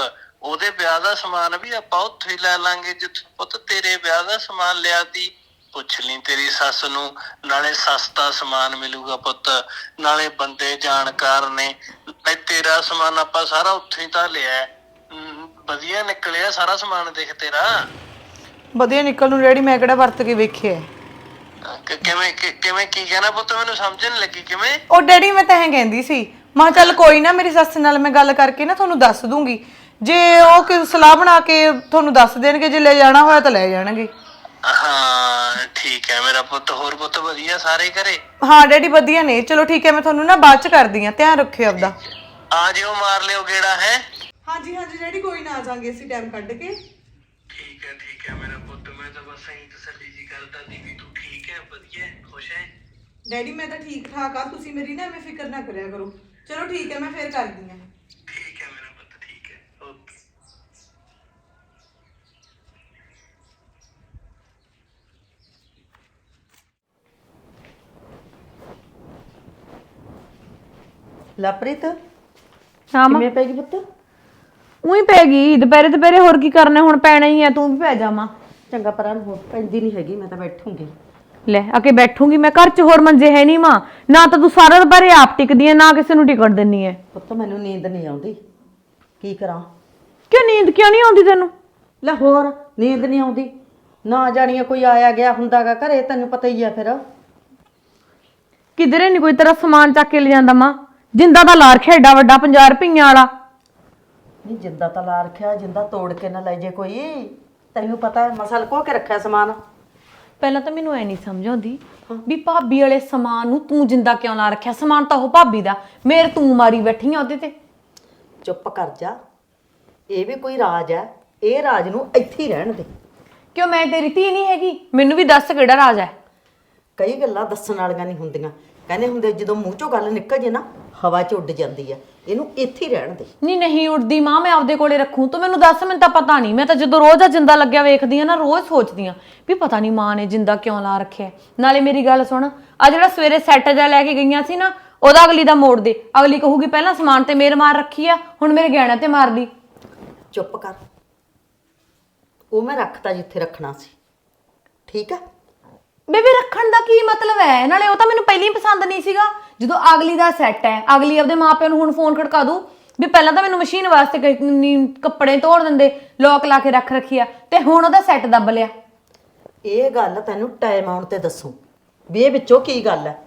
[SPEAKER 6] ਉਹਦੇ ਵਿਆਹ ਦਾ ਸਮਾਨ ਵੀ ਆਪਾਂ ਉੱਥੇ ਹੀ ਲੈ ਲਾਂਗੇ। ਜਿੱਥੇ ਪੁੱਤ ਤੇਰੇ ਵਿਆਹ ਦਾ ਸਮਾਨ ਲਿਆ ਤੀ ਪੁੱਛ ਲਈ ਤੇਰੀ ਸੱਸ ਨੂੰ ਨਾਲੇ ਸਸਤਾ ਸਮਾਨ ਮਿਲੂਗਾ ਪੁੱਤ। ਨਾਲੇ ਬੰਦੇ ਜਾਣਕਾਰ ਨੇ ਤੇਰਾ ਸਮਾਨ ਆਪਾਂ ਸਾਰਾ ਉੱਥੇ ਹੀ ਤਾਂ ਲਿਆ ਵਧੀਆ ਨਿਕਲਿਆ ਸਾਰਾ ਸਮਾਨ ਦੇਖ ਤੇਰਾ।
[SPEAKER 4] ਵਧੀਆ ਨਿਕਲ ਨੂੰ ਡੈਡੀ ਮੈਂ ਕਿਹੜਾ ਵਰਤ ਕੇ ਵੇਖਿਆ
[SPEAKER 6] ਕਿਵੇਂ ਕਿਵੇਂ ਕੀ ਕਹਿਣਾ ਪੁੱਤ ਮੈਨੂੰ ਸਮਝ ਨਹੀਂ ਲੱਗੀ ਕਿਵੇਂ?
[SPEAKER 4] ਉਹ ਡੈਡੀ ਮੈਂ ਤਾਂ ਐਂ ਕਹਿੰਦੀ ਸੀ ਮਾਂ ਚੱਲ ਕੋਈ ਨਾ ਮੇਰੀ ਸੱਸ ਨਾਲ ਮੈਂ ਗੱਲ ਕਰਕੇ ਨਾ ਤੁਹਾਨੂੰ ਦੱਸ ਦੂੰਗੀ। ਜੇ ਉਹ ਕਿ ਸਲਾਹ ਬਣਾ ਕੇ ਤੁਹਾਨੂੰ ਦੱਸ ਦੇਣਗੇ ਜੇ ਲੈ ਜਾਣਾ ਹੋਇਆ ਤਾਂ ਲੈ ਜਾਣਗੇ।
[SPEAKER 6] ਹਾਂ ਠੀਕ ਹੈ ਮੇਰਾ ਪੁੱਤ ਹੋਰ ਪੁੱਤ ਵਧੀਆ ਸਾਰੇ ਘਰੇ?
[SPEAKER 4] ਹਾਂ ਡੈਡੀ ਵਧੀਆ ਨੇ। ਚਲੋ ਠੀਕ ਹੈ ਮੈਂ ਤੁਹਾਨੂੰ ਨਾ ਬਾਅਦ ਚ ਕਰਦੀ ਆ ਧਿਆਨ ਰੱਖਿਓ ਆਪਦਾ।
[SPEAKER 6] ਆ ਜਿਓ ਮਾਰ ਲਿਓ ਗੇੜਾ ਹੈ?
[SPEAKER 4] ਹਾਂਜੀ ਹਾਂਜੀ ਡੈਡੀ ਕੋਈ ਨਾ ਆ ਜਾਾਂਗੇ ਅਸੀਂ ਟਾਈਮ ਕੱਢ ਕੇ।
[SPEAKER 6] ਠੀਕ ਹੈ ਠੀਕ ਹੈ ਮੇਰਾ ਪੁੱਤ ਮੈਂ ਤਾਂ ਬਸ ਐਂ ਤਸੱਲੀ ਜੀ ਕਰਦਾ ਦੀ ਵੀ ਤੂੰ ਠੀਕ ਹੈ ਵਧੀਆ ਹੈ, ਖੁਸ਼ ਹੈ?
[SPEAKER 4] ਡੈਡੀ ਮੈਂ ਤਾਂ ਠੀਕ ਠਾਕ ਆ ਤੁਸੀਂ ਮੇਰੀ ਨਾ ਐਵੇਂ ਫਿਕਰ ਨਾ ਕਰਿਆ ਕਰੋ। ਚਲੋ ਠੀਕ ਹੈ ਮੈਂ ਫੇਰ ਕਰਦੀ ਆ
[SPEAKER 6] ਠੀਕ ਹੈ ਮੇਰਾ ਪੁੱਤ ਠੀਕ ਹੈ ਓਕੇ
[SPEAKER 2] ਲਪ੍ਰੀਤ
[SPEAKER 1] ਹਾਂ ਮਾਂ।
[SPEAKER 2] ਕਿਵੇਂ ਪੈ ਗਈ ਪੁੱਤ?
[SPEAKER 1] ਉਹੀ ਪੈ ਗਈ ਦੁਪਹਿਰੇ ਦੁਪਹਿਰੇ ਹੋਰ ਕੀ ਕਰਨਾ ਹੁਣ ਪੈਣਾ ਹੀ ਆ ਤੂੰ ਵੀ ਪੈ ਜਾਵਾਂ
[SPEAKER 2] ਚੰਗਾ ਪਰਾਂ ਹੋ ਪੈਂਦੀ ਨਹੀਂ ਹੈਗੀ ਮੈਂ ਤਾਂ ਬੈਠੂੰਗੀ।
[SPEAKER 1] ਲੈ ਆ ਕੇ ਬੈਠੂਗੀ ਮੈਂ ਘਰ 'ਚ ਹੋਰ ਮੰਜੇ ਹੈ ਨਹੀਂ ਮਾਂ। ਨਾ ਤਾਂ ਤੂੰ ਸਾਰਾ ਦੁਪਹਿਰੇ ਆਪ ਟਿਕਦੀ ਐ ਨਾ ਕਿਸੇ ਨੂੰ ਟਿਕਣ ਦਿੰਨੀ ਐ।
[SPEAKER 2] ਪੁੱਤ ਮੈਨੂੰ ਨੀਂਦ ਨਹੀਂ ਆਉਂਦੀ। ਕੀ ਕਰਾਂ?
[SPEAKER 1] ਕਿਉਂ ਨੀਂਦ ਕਿਉਂ ਨਹੀਂ ਆਉਂਦੀ ਤੈਨੂੰ?
[SPEAKER 2] ਲੈ ਹੋਰ ਨੀਂਦ ਨਹੀਂ ਆਉਂਦੀ। ਨਾ ਜਾਣੀਏ ਕੋਈ ਆਇਆ ਗਿਆ ਹੁੰਦਾਗਾ ਘਰੇ ਤੈਨੂੰ ਪਤਾ ਹੀ ਆ ਫਿਰ।
[SPEAKER 1] ਕਿਧਰੇ ਨਹੀਂ ਕੋਈ ਤੇਰਾ ਸਮਾਨ ਚੱਕ ਕੇ ਲੈ ਜਾਂਦਾ ਮਾਂ। ਜਿੰਦਾ ਦਾ ਲਾਰ ਖੇਡਾ ਵੱਡਾ 50 ਰੁਪਈਆਂ ਵਾਲਾ।
[SPEAKER 2] ਨਹੀਂ ਜਿੰਦਾ ਤਾਂ ਲਾ ਰੱਖਿਆ ਜਿੰਦਾ ਤੋੜ ਕੇ ਨਾ ਲੈ ਜੇ ਕੋਈ। ਤੈਨੂੰ ਪਤਾ ਹੈ ਮਸਲ ਕੋ ਕੇ ਰੱਖਿਆ ਸਮਾਨ।
[SPEAKER 1] ਪਹਿਲਾਂ ਤਾਂ ਮੈਨੂੰ ਐ ਨਹੀਂ ਸਮਝ ਆਉਂਦੀ ਵੀ ਭਾਬੀ ਵਾਲੇ ਸਮਾਨ ਨੂੰ ਤੂੰ ਜਿੰਦਾ ਕਿਉਂ ਲਾ ਰੱਖਿਆ? ਸਮਾਨ ਤਾਂ ਉਹ ਭਾਬੀ ਦਾ। ਮੇਰੇ ਤੂੰ ਮਾਰੀ ਬੈਠੀ ਆ ਉਹਦੇ ਤੇ।
[SPEAKER 2] ਚੁੱਪ ਕਰ ਜਾ। ਇਹ ਵੀ ਕੋਈ ਰਾਜ ਹੈ। ਇਹ ਰਾਜ ਨੂੰ ਇੱਥੇ ਹੀ ਰਹਿਣ ਦੇ।
[SPEAKER 1] ਕਿਉਂ ਮੈਂ ਤੇਰੀ ਧੀ ਨਹੀਂ ਹੈਗੀ? ਮੈਨੂੰ ਵੀ ਦੱਸ ਕਿਹੜਾ ਰਾਜ ਹੈ।
[SPEAKER 2] ਕਈ ਗੱਲਾਂ ਦੱਸਣ ਵਾਲੀਆਂ ਨਹੀਂ ਹੁੰਦੀਆਂ। ਕਹਿੰਦੇ ਹੁੰਦੇ ਜਦੋਂ ਮੂੰਹ ਚੋਂ ਗੱਲ ਨਿਕਲ ਜੇ ਨਾ ਹਵਾ 'ਚ ਉੱਡ ਜਾਂਦੀ ਹੈ ਇਹਨੂੰ ਇੱਥੇ ਹੀ ਰਹਿਣ ਦੇ।
[SPEAKER 1] ਨਹੀਂ ਨਹੀਂ ਉੱਡਦੀ ਮਾਂ ਮੈਂ ਆਪਦੇ ਕੋਲੇ ਰੱਖੂ। ਤੂੰ ਮੈਨੂੰ ਦੱਸ ਮੈਨੂੰ ਤਾਂ ਪਤਾ ਨਹੀਂ। ਮੈਂ ਤਾਂ ਜਦੋਂ ਰੋਜ਼ ਆ ਜਿੰਦਾ ਲੱਗਿਆ ਵੇਖਦੀ ਆ ਨਾ ਰੋਜ਼ ਸੋਚਦੀ ਆ ਵੀ ਪਤਾ ਨਹੀਂ ਮਾਂ ਨੇ ਜਿੰਦਾ ਕਿਉਂ ਲਾ ਰੱਖਿਆ ਹੈ। ਨਾਲੇ ਮੇਰੀ ਗੱਲ ਸੁਣ ਆ ਜਿਹੜਾ ਸਵੇਰੇ ਸੈੱਟ ਜਾ ਲੈ ਕੇ ਗਈਆਂ ਸੀ ਨਾ ਉਹਦਾ ਅਗਲੀ ਦਾ ਮੋੜ ਦੇ। ਅਗਲੀ ਕਹੂਗੀ ਪਹਿਲਾਂ ਸਮਾਨ ਤੇ ਮੇਰ ਮਾਰ ਰੱਖੀ ਆ ਹੁਣ ਮੇਰੇ ਗਹਿਣਾ ਤੇ ਮਾਰ ਲਈ।
[SPEAKER 2] ਚੁੱਪ ਕਰ। ਉਹ ਮੈਂ ਰੱਖਤਾ ਜਿੱਥੇ ਰੱਖਣਾ ਸੀ। ਠੀਕ ਹੈ
[SPEAKER 1] ਬੇਬੇ ਰੱਖਣ ਦਾ ਕੀ ਮਤਲਬ ਹੈ? ਨਾਲੇ ਉਹ ਤਾਂ ਮੈਨੂੰ ਪਹਿਲਾਂ ਹੀ ਪਸੰਦ ਨਹੀਂ ਸੀਗਾ। ਜਦੋਂ ਅਗਲੀ ਦਾ ਸੈੱਟ ਹੈ ਅਗਲੀ ਆਪਦੇ ਮਾਪਿਆਂ ਨੂੰ ਹੁਣ ਫੋਨ ਖੜਕਾ ਦੂ ਵੀ ਪਹਿਲਾਂ ਤਾਂ ਮੈਨੂੰ ਮਸ਼ੀਨ ਵਾਸਤੇ ਕ- ਨੀ- ਕੱਪੜੇ ਤੋੜ ਦਿੰਦੇ ਲੋਕ ਲਾ ਕੇ ਰੱਖ ਰੱਖਿਆ ਤੇ ਹੁਣ ਉਹਦਾ ਸੈੱਟ ਦੱਬ ਲਿਆ।
[SPEAKER 2] ਇਹ ਗੱਲ ਤੈਨੂੰ ਟਾਈਮ ਆਉਣ ਤੇ ਦੱਸੂ। ਵੀ ਇਹ ਵਿੱਚੋਂ ਕੀ ਗੱਲ ਹੈ?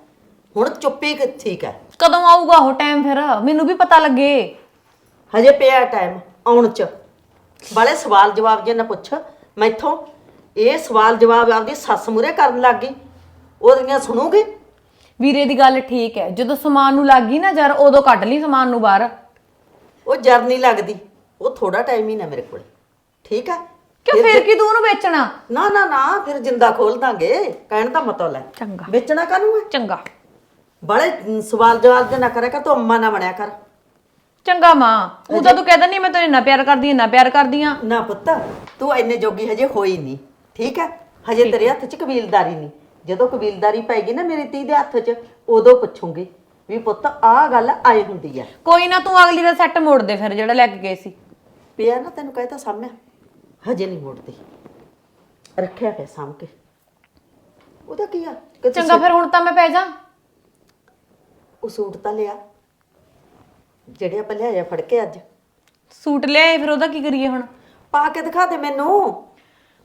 [SPEAKER 2] ਹੁਣ ਚੁੱਪੀ ਕਿ ਠੀਕ ਹੈ।
[SPEAKER 1] ਕਦੋਂ ਆਊਗਾ ਉਹ ਟਾਈਮ ਫਿਰ? ਮੈਨੂੰ ਵੀ ਪਤਾ ਲੱਗੇ।
[SPEAKER 2] ਹਜੇ ਪਿਆ ਟਾਈਮ ਆਉਣ ਚ। ਬਾਲੇ ਸਵਾਲ ਜਵਾਬ ਜੇ ਨਾ ਪੁੱਛ ਮੈਥੋਂ ਇਹ ਸਵਾਲ ਜਵਾਬ ਆਪਦੀ ਸੱਸ ਮੂਰੇ ਕਰਨ ਲੱਗ ਗਈ। ਉਹਦੀਆਂ ਸੁਣੂਗੀ?
[SPEAKER 1] ਵੀਰੇ ਦੀ ਗੱਲ ਠੀਕ ਹੈ। ਜਦੋਂ ਸਮਾਨ ਨੂੰ ਲੱਗ ਗਈ ਨਾ ਜਰ ਉਦੋਂ ਕੱਢ ਲਈ ਸਮਾਨ ਨੂੰ ਬਾਹਰ।
[SPEAKER 2] ਉਹ ਜਰ ਨਹੀਂ ਲੱਗਦੀ। ਉਹ ਥੋੜਾ ਟਾਈਮ ਹੀ ਨਾ ਮੇਰੇ ਕੋਲ। ਠੀਕ ਹੈ
[SPEAKER 1] ਕਿਉਂ ਫਿਰ ਕੀ ਤੂੰ ਉਹਨੂੰ ਵੇਚਣਾ?
[SPEAKER 2] ਨਾ ਨਾ ਨਾ ਫਿਰ ਜਿੰਦਾ ਖੋਲ ਦਾਂਗੇ। ਕਹਿਣ ਦਾ ਮਤਲਬ ਹੈ।
[SPEAKER 1] ਚੰਗਾ।
[SPEAKER 2] ਵੇਚਣਾ ਕਾਹਨੂੰ ਹੈ?
[SPEAKER 1] ਚੰਗਾ।
[SPEAKER 2] ਬੜੇ ਸਵਾਲ ਜਵਾਬ ਜੇ ਨਾ ਕਰਿਆ ਕਰ ਤੂੰ ਅੰਮਾ ਨਾ ਬਣਿਆ ਕਰ।
[SPEAKER 1] ਚੰਗਾ ਮਾਂ। ਉਹ ਤਾਂ ਤੂੰ ਕਹਿੰਦਾ ਨਹੀਂ ਮੈਂ ਤੈਨੂੰ ਇੰਨਾ ਪਿਆਰ ਕਰਦੀ ਇੰਨਾ ਪਿਆਰ ਕਰਦੀ ਆ।
[SPEAKER 2] ਨਾ ਪੁੱਤ ਤੂੰ ਇੰਨੇ ਜੋਗੀ ਹਜੇ ਹੋਈ ਨਹੀਂ ਠੀਕ ਹੈ? ਹਜੇ ਤੇਰੇ ਹੱਥ 'ਚ ਕਬੀਲਦਾਰੀ ਨਹੀਂ। ਜਦੋਂ ਕਬੀਲਦਾਰੀ ਪੈਗੀ ਨਾ ਮੇਰੀ ਧੀ ਦੇ ਹੱਥ 'ਚ ਉਦੋਂ ਪੁੱਛੂੰਗੀ ਵੀ ਪੁੱਤ ਆਹ ਗੱਲ ਆਏ ਹੁੰਦੀ ਆ
[SPEAKER 1] ਕੋਈ ਨਾ ਤੂੰ ਅਗਲੀ ਦਾ ਸੈੱਟ ਮੋੜ ਦੇ ਫਿਰ ਜਿਹੜਾ ਲੈ ਕੇ ਗਏ ਸੀ।
[SPEAKER 2] ਪਿਆ ਨਾ ਤੈਨੂੰ ਕਹਿਤਾ ਸਾਹਮਣੇ ਹਜੇ ਨਹੀਂ ਮੋੜਦੀ। ਰੱਖਿਆ ਪਿਆ ਸਾਂਭ ਕੇ ਉਹਦਾ ਕੀ ਆ? ਕਿ ਤੂੰ
[SPEAKER 1] ਚੰਗਾ ਫਿਰ ਹੁਣ ਤਾਂ ਮੈਂ ਪੈ ਜਾ।
[SPEAKER 2] ਉਹ ਸੂਟ ਤਾਂ ਲਿਆ। ਜਿਹੜੇ ਆਪਾਂ ਲਿਆਇਆ ਫੜ ਕੇ ਅੱਜ।
[SPEAKER 1] ਸੂਟ ਲਿਆਏ ਫਿਰ ਉਹਦਾ ਕੀ ਕਰੀਏ ਹੁਣ?
[SPEAKER 2] ਪਾ ਕੇ ਦਿਖਾ ਦੇ ਮੈਨੂੰ।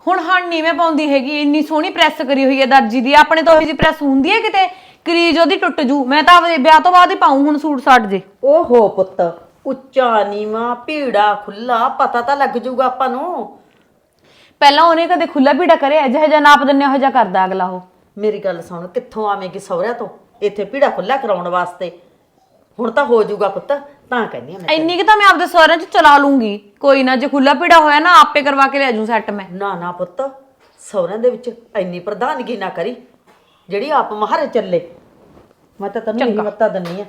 [SPEAKER 1] ਹੁਣ ਹਣ ਨਹੀਂ ਮੈਂ ਪਾਉਂਦੀ ਹੈਗੀ ਇੰਨੀ ਸੋਹਣੀ ਪ੍ਰੈਸ ਕਰੀ ਹੋਈ ਹੈ ਦਰਜੀ ਦੀ। ਆਪਣੇ ਤੋਂ ਇਹ ਜੀ ਪ੍ਰੈਸ ਹੁੰਦੀ ਹੈ ਕਿਤੇ? ਕਰੀਜ ਉਹਦੀ ਟੁੱਟ ਜੂ। ਮੈਂ ਤਾਂ ਆਪਦੇ ਵਿਆਹ ਤੋਂ ਬਾਅਦ ਹੀ ਪਾਉਂ ਹੁਣ ਸੂਟ ਸਾਟ ਜੇ।
[SPEAKER 2] ਓਹੋ ਪੁੱਤ ਉੱਚਾ ਨੀਵਾ ਭੀੜਾ ਖੁੱਲਾ ਪਤਾ ਤਾਂ ਲੱਗ ਜੂਗਾ ਆਪਾਂ ਨੂੰ।
[SPEAKER 1] ਪਹਿਲਾਂ ਉਹਨੇ ਕਦੇ ਖੁੱਲਾ ਪੀੜਾ ਕਰਿਆ? ਜਿਹੋ ਜਿਹਾ ਨਾਪ ਦਿੰਨੇ ਉਹ ਜਿਹਾ ਕਰਦਾ ਅਗਲਾ ਉਹ।
[SPEAKER 2] ਮੇਰੀ ਗੱਲ ਸੁਣ ਕਿੱਥੋਂ ਆਵੇਂਗੀ ਸਹੁਰਿਆਂ ਤੋਂ? ਇੱਥੇ ਭੀੜਾ ਖੁੱਲਾ ਕਰਾਉਣ ਵਾਸਤੇ। ਹੁਣ ਤਾਂ ਹੋ ਜਾਊਗਾ ਪੁੱਤ। ਤਾਂ ਕਹਿੰਦੀ ਆ ਮੈਂ
[SPEAKER 1] ਇੰਨੀ ਕਿ ਤਾਂ ਮੈਂ ਆਪਦੇ ਸਹੁਰਿਆਂ 'ਚ ਚਲਾ ਲੂੰਗੀ। ਕੋਈ ਨਾ ਜੇ ਖੁੱਲਾ ਪੀੜਾ ਹੋਇਆ ਨਾ ਆਪੇ ਕਰਵਾ ਕੇ ਲੈ ਜੂ ਸੈੱਟ ਮੈਂ।
[SPEAKER 2] ਨਾ ਨਾ ਪੁੱਤ ਸਹੁਰਿਆਂ ਦੇ ਵਿੱਚ ਇੰਨੀ ਪ੍ਰਧਾਨਗੀ ਨਾ ਕਰੀ ਜਿਹੜੀ ਆਪ ਮਹਾਰੇ ਚੱਲੇ। ਮੈਂ ਤਾਂ ਤੈਨੂੰ ਇਹੀ ਮੱਤਾ ਦਿੰਨੀ ਆ।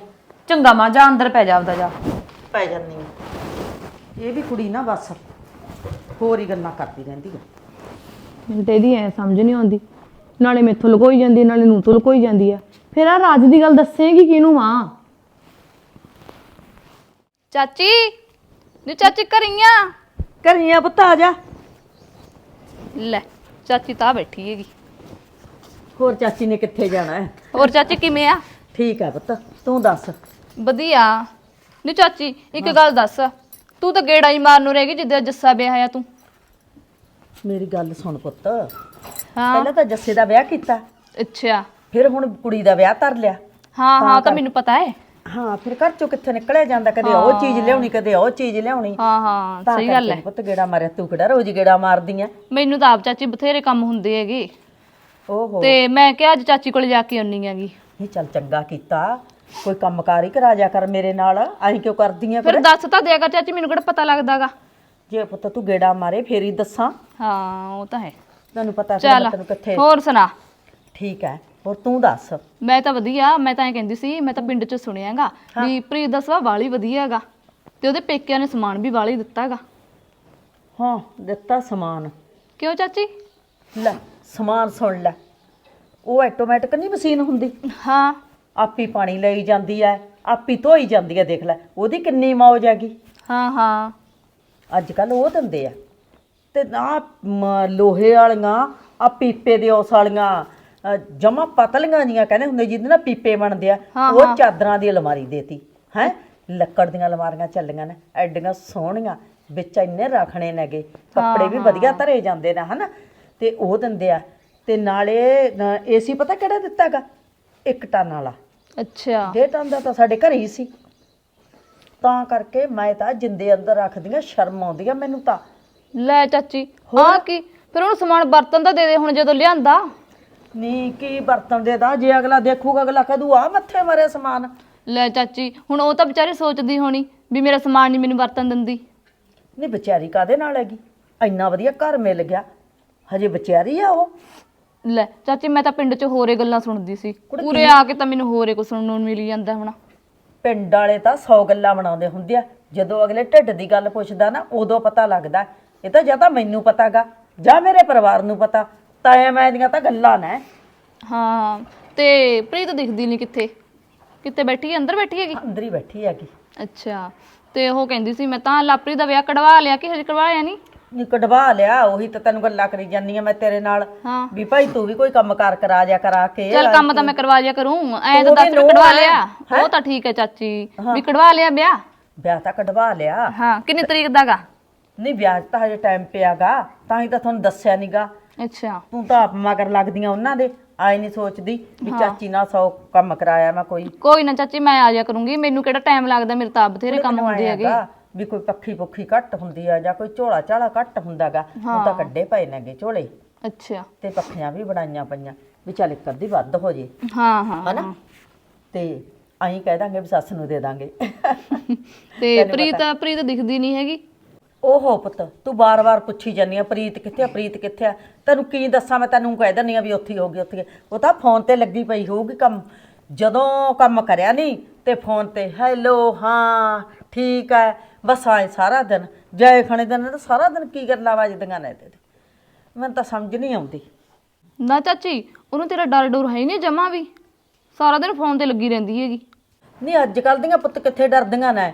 [SPEAKER 1] ਚੰਗਾ ਮਾਂ ਜਾ ਅੰਦਰ ਪੈ ਜਾ ਆਪਦਾ ਜਾ।
[SPEAKER 2] ਪੈ ਜਾਂਦੀ ਆ। ਇਹ ਵੀ ਕੁੜੀ ਨਾ ਬਸ ਹੋਰ ਹੀ ਗੱਲਾਂ ਕਰਦੀ ਰਹਿੰਦੀ ਆ।
[SPEAKER 1] ਮੈਨੂੰ ਤੇ ਇਹਦੀ ਐ ਸਮਝ ਨਹੀਂ ਆਉਂਦੀ। ਨਾਲੇ ਮੈਥੋਂ ਲੁਕੋਈ ਜਾਂਦੀ ਹੈ, ਨਾਲੇ ਨੂੰ ਤੋਂ ਲੁਕੋਈ ਜਾਂਦੀ ਆ। ਫਿਰ ਆ ਰਾਜ ਦੀ ਗੱਲ ਦੱਸੇਗੀ ਕਿਹਨੂੰ ਮਾਂ?
[SPEAKER 7] ਚਾਚੀ ਨੀ ਚਾਚੀ ਕਰੀਆਂ
[SPEAKER 2] ਕਰੀਆਂ ਪੁੱਤ ਆ ਜਾ।
[SPEAKER 7] ਲੈ ਚਾਚੀ ਤਾਂ ਬੈਠੀ ਹੈਗੀ।
[SPEAKER 2] ਹੋਰ ਚਾਚੀ ਨੇ ਕਿੱਥੇ ਜਾਣਾ ਹੈ?
[SPEAKER 7] ਹੋਰ ਚਾਚੀ ਕਿਵੇਂ ਆ?
[SPEAKER 2] ਠੀਕ ਹੈ ਪੁੱਤ ਤੂੰ ਦੱਸ।
[SPEAKER 7] ਵਧੀਆ। ਨੀ ਚਾਚੀ ਇੱਕ ਗੱਲ ਦੱਸ। ਤੂੰ ਤਾਂ ਗੇੜਾ ਹੀ ਮਾਰਨ ਨੂੰ ਰਹਿ ਗਈ ਜਿੱਦਾਂ ਜੱਸਾ ਵਿਆਹ ਆ ਤੂੰ।
[SPEAKER 2] ਮੇਰੀ ਗੱਲ ਸੁਣ ਪੁੱਤ।
[SPEAKER 7] ਹਾਂ।
[SPEAKER 2] ਪਹਿਲਾਂ ਤਾਂ ਜੱਸੇ ਦਾ ਵਿਆਹ ਕੀਤਾ।
[SPEAKER 7] ਅੱਛਾ।
[SPEAKER 2] ਫਿਰ ਹੁਣ ਕੁੜੀ ਦਾ ਵਿਆਹ ਧਰ ਲਿਆ।
[SPEAKER 7] ਹਾਂ ਹਾਂ ਤਾਂ ਮੈਨੂੰ ਪਤਾ ਹੈ।
[SPEAKER 2] ਹਾਂ ਫਿਰ ਘਰ ਚੋਂ ਕਿੱਥੇ ਨਿਕਲਿਆ ਜਾਂਦਾ? ਕਦੇ ਉਹ ਚੀਜ਼ ਲਿਆਉਣੀ ਕਦੇ ਉਹ ਚੀਜ਼ ਲਿਆਉਣੀ।
[SPEAKER 7] ਹਾਂ ਹਾਂ
[SPEAKER 2] ਤਾਂ
[SPEAKER 7] ਸਹੀ ਗੱਲ
[SPEAKER 2] ਕਰਕੇ
[SPEAKER 7] ਹੈ।
[SPEAKER 2] ਪੁੱਤ ਗੇੜਾ ਮਾਰਿਆ ਤੂੰ ਕਿਹੜਾ ਰੋਜ਼ ਗੇੜਾ ਮਾਰਦੀ ਆ
[SPEAKER 7] ਮੈਨੂੰ ਤਾਂ ਆਪ ਚਾਚੀ ਬਥੇਰੇ ਕੰਮ ਹੁੰਦੇ ਹੈਗੇ।
[SPEAKER 2] ਓਹੋ।
[SPEAKER 7] ਤੇ ਮੈਂ ਕਿਹਾ ਅੱਜ ਚਾਚੀ ਕੋਲ ਜਾ ਕੇ ਆਉਣੀ ਹੈਗੀ।
[SPEAKER 2] ਇਹ ਚੱਲ ਚੰਗਾ ਕੀਤਾ। ਕੋਈ ਕੰਮਕਾਰ ਹੀ ਕਰਾ ਜਾ ਕਰ ਮੇਰੇ ਨਾਲ। ਅਸੀਂ ਕਿਉਂ ਕਰਦੀ ਆ
[SPEAKER 7] ਫਿਰ
[SPEAKER 2] ਫਿਰ
[SPEAKER 7] ਦੱਸ ਤਾਂ ਦਿਆ ਕਰ ਚਾਚੀ ਮੈਨੂੰ ਕਿਹੜਾ ਪਤਾ ਲੱਗਦਾਗਾ
[SPEAKER 2] ਜੇ ਪੁੱਤ ਤੂੰ ਗੇੜਾ ਮਾਰੇ ਫੇਰ ਹੀ ਦੱਸਾਂ।
[SPEAKER 7] ਹਾਂ ਉਹ ਤਾਂ ਹੈ।
[SPEAKER 2] ਤੈਨੂੰ ਪਤਾ ਫਿਰ
[SPEAKER 7] ਚੱਲ
[SPEAKER 2] ਮੈਂ ਤੈਨੂੰ ਕਿੱਥੇ
[SPEAKER 7] ਹੋਰ ਸੁਣਾ।
[SPEAKER 2] ਠੀਕ ਹੈ ਹੋਰ ਤੂੰ ਦੱਸ।
[SPEAKER 7] ਮੈਂ ਤਾਂ ਵਧੀਆ ਮੈਂ ਤਾਂ ਐ ਕਹਿੰਦੀ ਸੀ ਮੈਂ ਤਾਂ ਪਿੰਡ 'ਚ ਸੁਣਿਆਗਾ ਵੀ ਪ੍ਰੀਤ ਦਾ ਸੁਭਾਅ ਵਾਲੀ ਵਧੀਆ ਹੈਗਾ ਤੇ ਉਹਦੇ ਪੇਕਿਆਂ ਨੇ ਸਮਾਨ ਵੀ ਵਾਲੀ ਦਿੱਤਾ ਹੈਗਾ।
[SPEAKER 2] ਹਾਂ ਦਿੱਤਾ ਸਮਾਨ।
[SPEAKER 7] ਕਿਉਂ ਚਾਚੀ?
[SPEAKER 2] ਲੈ ਸਮਾਨ ਸੁਣ ਲੈ। ਉਹ ਆਟੋਮੈਟਿਕ ਨਹੀਂ ਮਸ਼ੀਨ ਹੁੰਦੀ।
[SPEAKER 7] ਹਾਂ।
[SPEAKER 2] ਆਪੀ ਪਾਣੀ ਲਈ ਜਾਂਦੀ ਐ ਆਪੀ ਧੋਈ ਜਾਂਦੀ ਐ ਦੇਖ ਲੈ ਉਹਦੀ ਕਿੰਨੀ ਮੌਜ ਹੈਗੀ।
[SPEAKER 7] ਹਾਂ ਹਾਂ।
[SPEAKER 2] ਅੱਜ ਕੱਲ ਉਹ ਦਿੰਦੇ ਆ। ਤੇ ਆ ਲੋਹੇ ਵਾਲੀਆਂ ਆ ਪੀਪੇ ਦੇ ਉਸ ਵਾਲੀਆਂ ਜਮਾ ਪਤਲੀਆਂ ਜੀਆਂ ਕਹਿੰਦੇ ਹੁੰਦੇ ਜਿਹਦੇ ਨਾਲ ਪੀਪੇ ਬਣਦੇ ਆ ਉਹ ਚਾਦਰਾਂ ਦੀ ਅਲਮਾਰੀ ਦੇਤੀ ਹੈ? ਲੱਕੜ ਦੀਆਂ ਅਲਮਾਰੀਆਂ ਚੱਲੀਆਂ ਨੇ ਐਡੀਆਂ ਸੋਹਣੀਆਂ ਵਿੱਚ ਇੰਨੇ ਰੱਖਣੇ ਨੇਗੇ ਕੱਪੜੇ ਵੀ ਵਧੀਆ ਧਰੇ ਜਾਂਦੇ ਨੇ ਹਨਾ? ਤੇ ਉਹ ਦਿੰਦੇ ਆ ਤੇ ਨਾਲੇ ਏਸੀ ਪਤਾ ਕਿਹੜਾ ਦਿੱਤਾਗਾ ਇੱਕ ਟਨ ਵਾਲਾ।
[SPEAKER 7] ਅੱਛਾ।
[SPEAKER 2] ਡੇਢ ਟਨ ਦਾ ਤਾਂ ਸਾਡੇ ਘਰੇ ਹੀ ਸੀ। ਤਾਂ ਕਰਕੇ ਮੈਂ ਤਾਂ ਜਿੰਦੇ ਅੰਦਰ ਰੱਖਦੀਆਂ ਸ਼ਰਮ ਆਉਂਦੀ ਆ ਮੈਨੂੰ ਤਾਂ।
[SPEAKER 7] ਲੈ ਚਾਚੀ ਆ ਕੀ? ਫਿਰ ਉਹਨੂੰ ਸਮਾਨ ਬਰਤਨ ਤਾਂ ਦੇ ਦੇ ਹੁਣ ਜਦੋਂ ਲਿਆਂਦਾ।
[SPEAKER 2] ਨੀ ਕੀ ਬਰਤਨ ਦੇ ਦਾ ਜੇ ਅਗਲਾ ਦੇਖੂਗਾ ਅਗਲਾ ਕਦੂ ਆ ਮੱਥੇ ਮਰੇ ਸਮਾਨ।
[SPEAKER 7] ਲੈ ਚਾਚੀ ਹੁਣ ਉਹ ਤਾਂ ਵਿਚਾਰੀ ਸੋਚਦੀ ਹੋਣੀ ਵੀ ਮੇਰਾ ਸਮਾਨ ਨਹੀਂ ਮੈਨੂੰ ਵਰਤਨ ਦਿੰਦੀ।
[SPEAKER 2] ਨਹੀਂ ਵਿਚਾਰੀ ਕਾਦੇ ਨਾਲ ਹੈਗੀ? ਇੰਨਾ ਵਧੀਆ ਘਰ ਮਿਲ ਗਿਆ। ਹਜੇ ਵਿਚਾਰੀ ਆ ਉਹ।
[SPEAKER 7] ਲੈ ਚਾਚੀ ਮੈਂ ਤਾਂ ਪਿੰਡ 'ਚ ਹੋਰੇ ਗੱਲਾਂ ਸੁਣਦੀ ਸੀ। ਪੂਰੇ ਆ ਕੇ ਤਾਂ ਮੈਨੂੰ ਹੋਰੇ ਕੁਝ ਸੁਣਨ ਨੂੰ ਮਿਲੀ ਜਾਂਦਾ ਹੁਣ।
[SPEAKER 2] ਪਿੰਡ ਵਾਲੇ ਤਾਂ 100 ਗੱਲਾਂ ਬਣਾਉਂਦੇ ਹੁੰਦੇ ਆ। ਜਦੋਂ ਅਗਲੇ ਢਿੱਡ ਦੀ ਗੱਲ ਪੁੱਛਦਾ ਨਾ ਉਦੋਂ ਪਤਾ ਲੱਗਦਾ। ਇਹ ਤਾਂ ਜਾਂ ਤਾਂ ਮੈਨੂੰ ਪਤਾਗਾ ਜਾਂ ਮੇਰੇ ਪਰਿਵਾਰ ਨੂੰ ਪਤਾ। ਤਾਂ ਐ ਮੈਂ ਦੀਆਂ ਤਾਂ ਗੱਲਾਂ ਨੇ।
[SPEAKER 7] ਹਾਂ ਤੇ ਪ੍ਰੀਤ ਦਿਖਦੀ ਨਹੀਂ ਕਿੱਥੇ? ਕਿੱਥੇ ਬੈਠੀ ਹੈ? ਅੰਦਰ ਬੈਠੀ ਹੈਗੀ?
[SPEAKER 2] ਅੰਦਰ ਹੀ ਬੈਠੀ ਹੈਗੀ।
[SPEAKER 7] ਅੱਛਾ ਤੇ ਉਹ ਕਹਿੰਦੀ ਸੀ ਮੈਂ ਤਾਂ ਲਾਪਰੀ ਦਾ ਵਿਆਹ ਕਢਵਾ ਲਿਆ ਕਿ ਹਜੇ ਕਢਵਾਇਆ ਨਹੀਂ
[SPEAKER 2] ਨੀ ਕਢਵਾ ਲਿਆ ਉਹੀ ਤਾਂ ਤੈਨੂੰ ਗੱਲਾਂ ਕਰੀ ਜਾਂਦੀ ਆ ਮੈਂ ਤੇਰੇ ਨਾਲ।
[SPEAKER 7] ਹਾਂ।
[SPEAKER 2] ਵੀ ਭਾਈ ਤੂੰ ਵੀ ਕੋਈ ਕੰਮਕਾਰ ਕਰਾ ਜਾ ਕਰਾ ਕੇ
[SPEAKER 7] ਚੱਲ ਕੰਮ ਤਾਂ। ਮੈਂ ਕਰਵਾ ਲਿਆ ਕਰੂੰ ਐ ਤਾਂ ਦੱਸ ਕਢਵਾ। ਲਿਆ। ਉਹ ਤਾਂ ਠੀਕ ਹੈ ਚਾਚੀ ਵੀ ਕਢਵਾ ਲਿਆ ਵਿਆਹ?
[SPEAKER 2] ਵਿਆਹ ਤਾਂ ਕਢਵਾ ਲਿਆ।
[SPEAKER 7] ਹਾਂ ਕਿੰਨੀ ਤਰੀਕ ਦਾਗਾ?
[SPEAKER 2] ਨਹੀਂ ਵਿਆਹ ਤਾਂ ਹਜੇ ਟਾਈਮ ਪਿਆਗਾ ਤਾਂ ਹੀ ਤਾਂ ਤੁਹਾਨੂੰ ਦੱਸਿਆ ਨੀਗਾ।
[SPEAKER 7] ਅੱਛਾ।
[SPEAKER 2] ਤੂੰ ਤਾਂ ਆਪ ਮਗਰ ਲੱਗਦੀਆਂ ਉਹਨਾਂ ਦੇ ਆਏ ਨਹੀਂ ਸੋਚਦੀ ਵੀ ਚਾਚੀ ਨਾਲ ਸੌ ਕੰਮ ਕਰਾਇਆ ਮੈਂ ਕੋਈ।
[SPEAKER 7] ਕੋਈ ਨਾ ਚਾਚੀ ਮੈਂ ਆ ਜਾ ਕਰੂੰਗੀ। ਮੈਨੂੰ ਕਿਹੜਾ ਟਾਈਮ ਲੱਗਦਾ? ਮੇਰੇ ਤਾਂ ਆਪ ਬਥੇਰੇ ਕੰਮ
[SPEAKER 2] ਮੈਨੂੰ
[SPEAKER 7] ਹੁੰਦੇ
[SPEAKER 2] ਐਂ
[SPEAKER 7] ਹੈਗੇ।
[SPEAKER 2] ਹੈਗਾ ਵੀ ਕੋਈ ਪੱਖੀ ਪੁੱਖੀ ਘੱਟ ਹੁੰਦੀ ਆ ਜਾਂ ਕੋਈ ਝੋਲਾ ਝਾਲਾ ਘੱਟ ਹੁੰਦਾਗਾ। ਉਹ ਤਾਂ ਕੱਢੇ ਪਏ ਨੇਗੇ ਝੋਲੇ।
[SPEAKER 7] ਅੱਛਾ।
[SPEAKER 2] ਤੇ ਪੱਖੀਆਂ ਵੀ ਬਣਾਈਆਂ ਪਈਆਂ। ਵੀ ਚੱਲ ਇੱਕ ਅੱਧੀ ਵੱਧ ਹੋ ਜੇ।
[SPEAKER 7] ਹਾਂ ਹਾਂ
[SPEAKER 2] ਹਨਾ? ਤੇ ਅਸੀਂ ਕਹਿ ਦਾਂਗੇ ਵੀ ਸੱਸ ਨੂੰ ਦੇ ਦਾਂਗੇ।
[SPEAKER 7] ਤੇ ਪ੍ਰੀਤ ਪ੍ਰੀਤ ਦਿਖਦੀ ਨਹੀਂ ਹੈਗੀ?
[SPEAKER 2] ਓਹੋ ਪੁੱਤ ਤੂੰ ਬਾਰ-ਬਾਰ ਪੁੱਛੀ ਜਾਂਦੀ ਆ ਪ੍ਰੀਤ ਕਿੱਥੇ ਆ ਪ੍ਰੀਤ ਕਿੱਥੇ ਆ? ਤੈਨੂੰ ਕੀ ਦੱਸਾਂ ਮੈਂ ਤੈਨੂੰ ਕਹਿ ਦਿੰਦੀ ਆ ਵੀ ਉੱਥੇ ਹੀ ਹੋਗੀ ਉੱਥੇ ਹੀ। ਉਹ ਤਾਂ ਫੋਨ ਤੇ ਲੱਗੀ ਪਈ ਹੋਊਗੀ ਕੰਮ। ਜਦੋਂ ਕੰਮ ਕਰਿਆ ਨਹੀਂ ਤੇ ਫੋਨ ਤੇ ਹੈਲੋ ਹਾਂ ਠੀਕ ਹੈ ਬਸ ਆਏ ਸਾਰਾ ਦਿਨ। ਜਾਏ ਖਾਣੇ ਦਿਨ ਤਾਂ ਸਾਰਾ ਦਿਨ ਕੀ ਗੱਲਾਂ ਵੱਜਦੀਆਂ ਨੇ ਤੇ। ਮੈਨੂੰ ਤਾਂ ਸਮਝ ਨਹੀਂ ਆਉਂਦੀ।
[SPEAKER 7] ਨਾ ਚਾਚੀ ਉਹਨੂੰ ਤੇਰਾ ਡਰ ਡਰ ਹੈ ਹੀ ਨਹੀਂ ਜਮਾ ਵੀ। ਸਾਰਾ ਦਿਨ ਫੋਨ ਤੇ ਲੱਗੀ ਰਹਿੰਦੀ ਹੈਗੀ।
[SPEAKER 2] ਨਹੀਂ ਅੱਜ ਕੱਲ ਦੀਆਂ ਪੁੱਤ ਕਿੱਥੇ ਡਰਦੀਆਂ ਨੇ?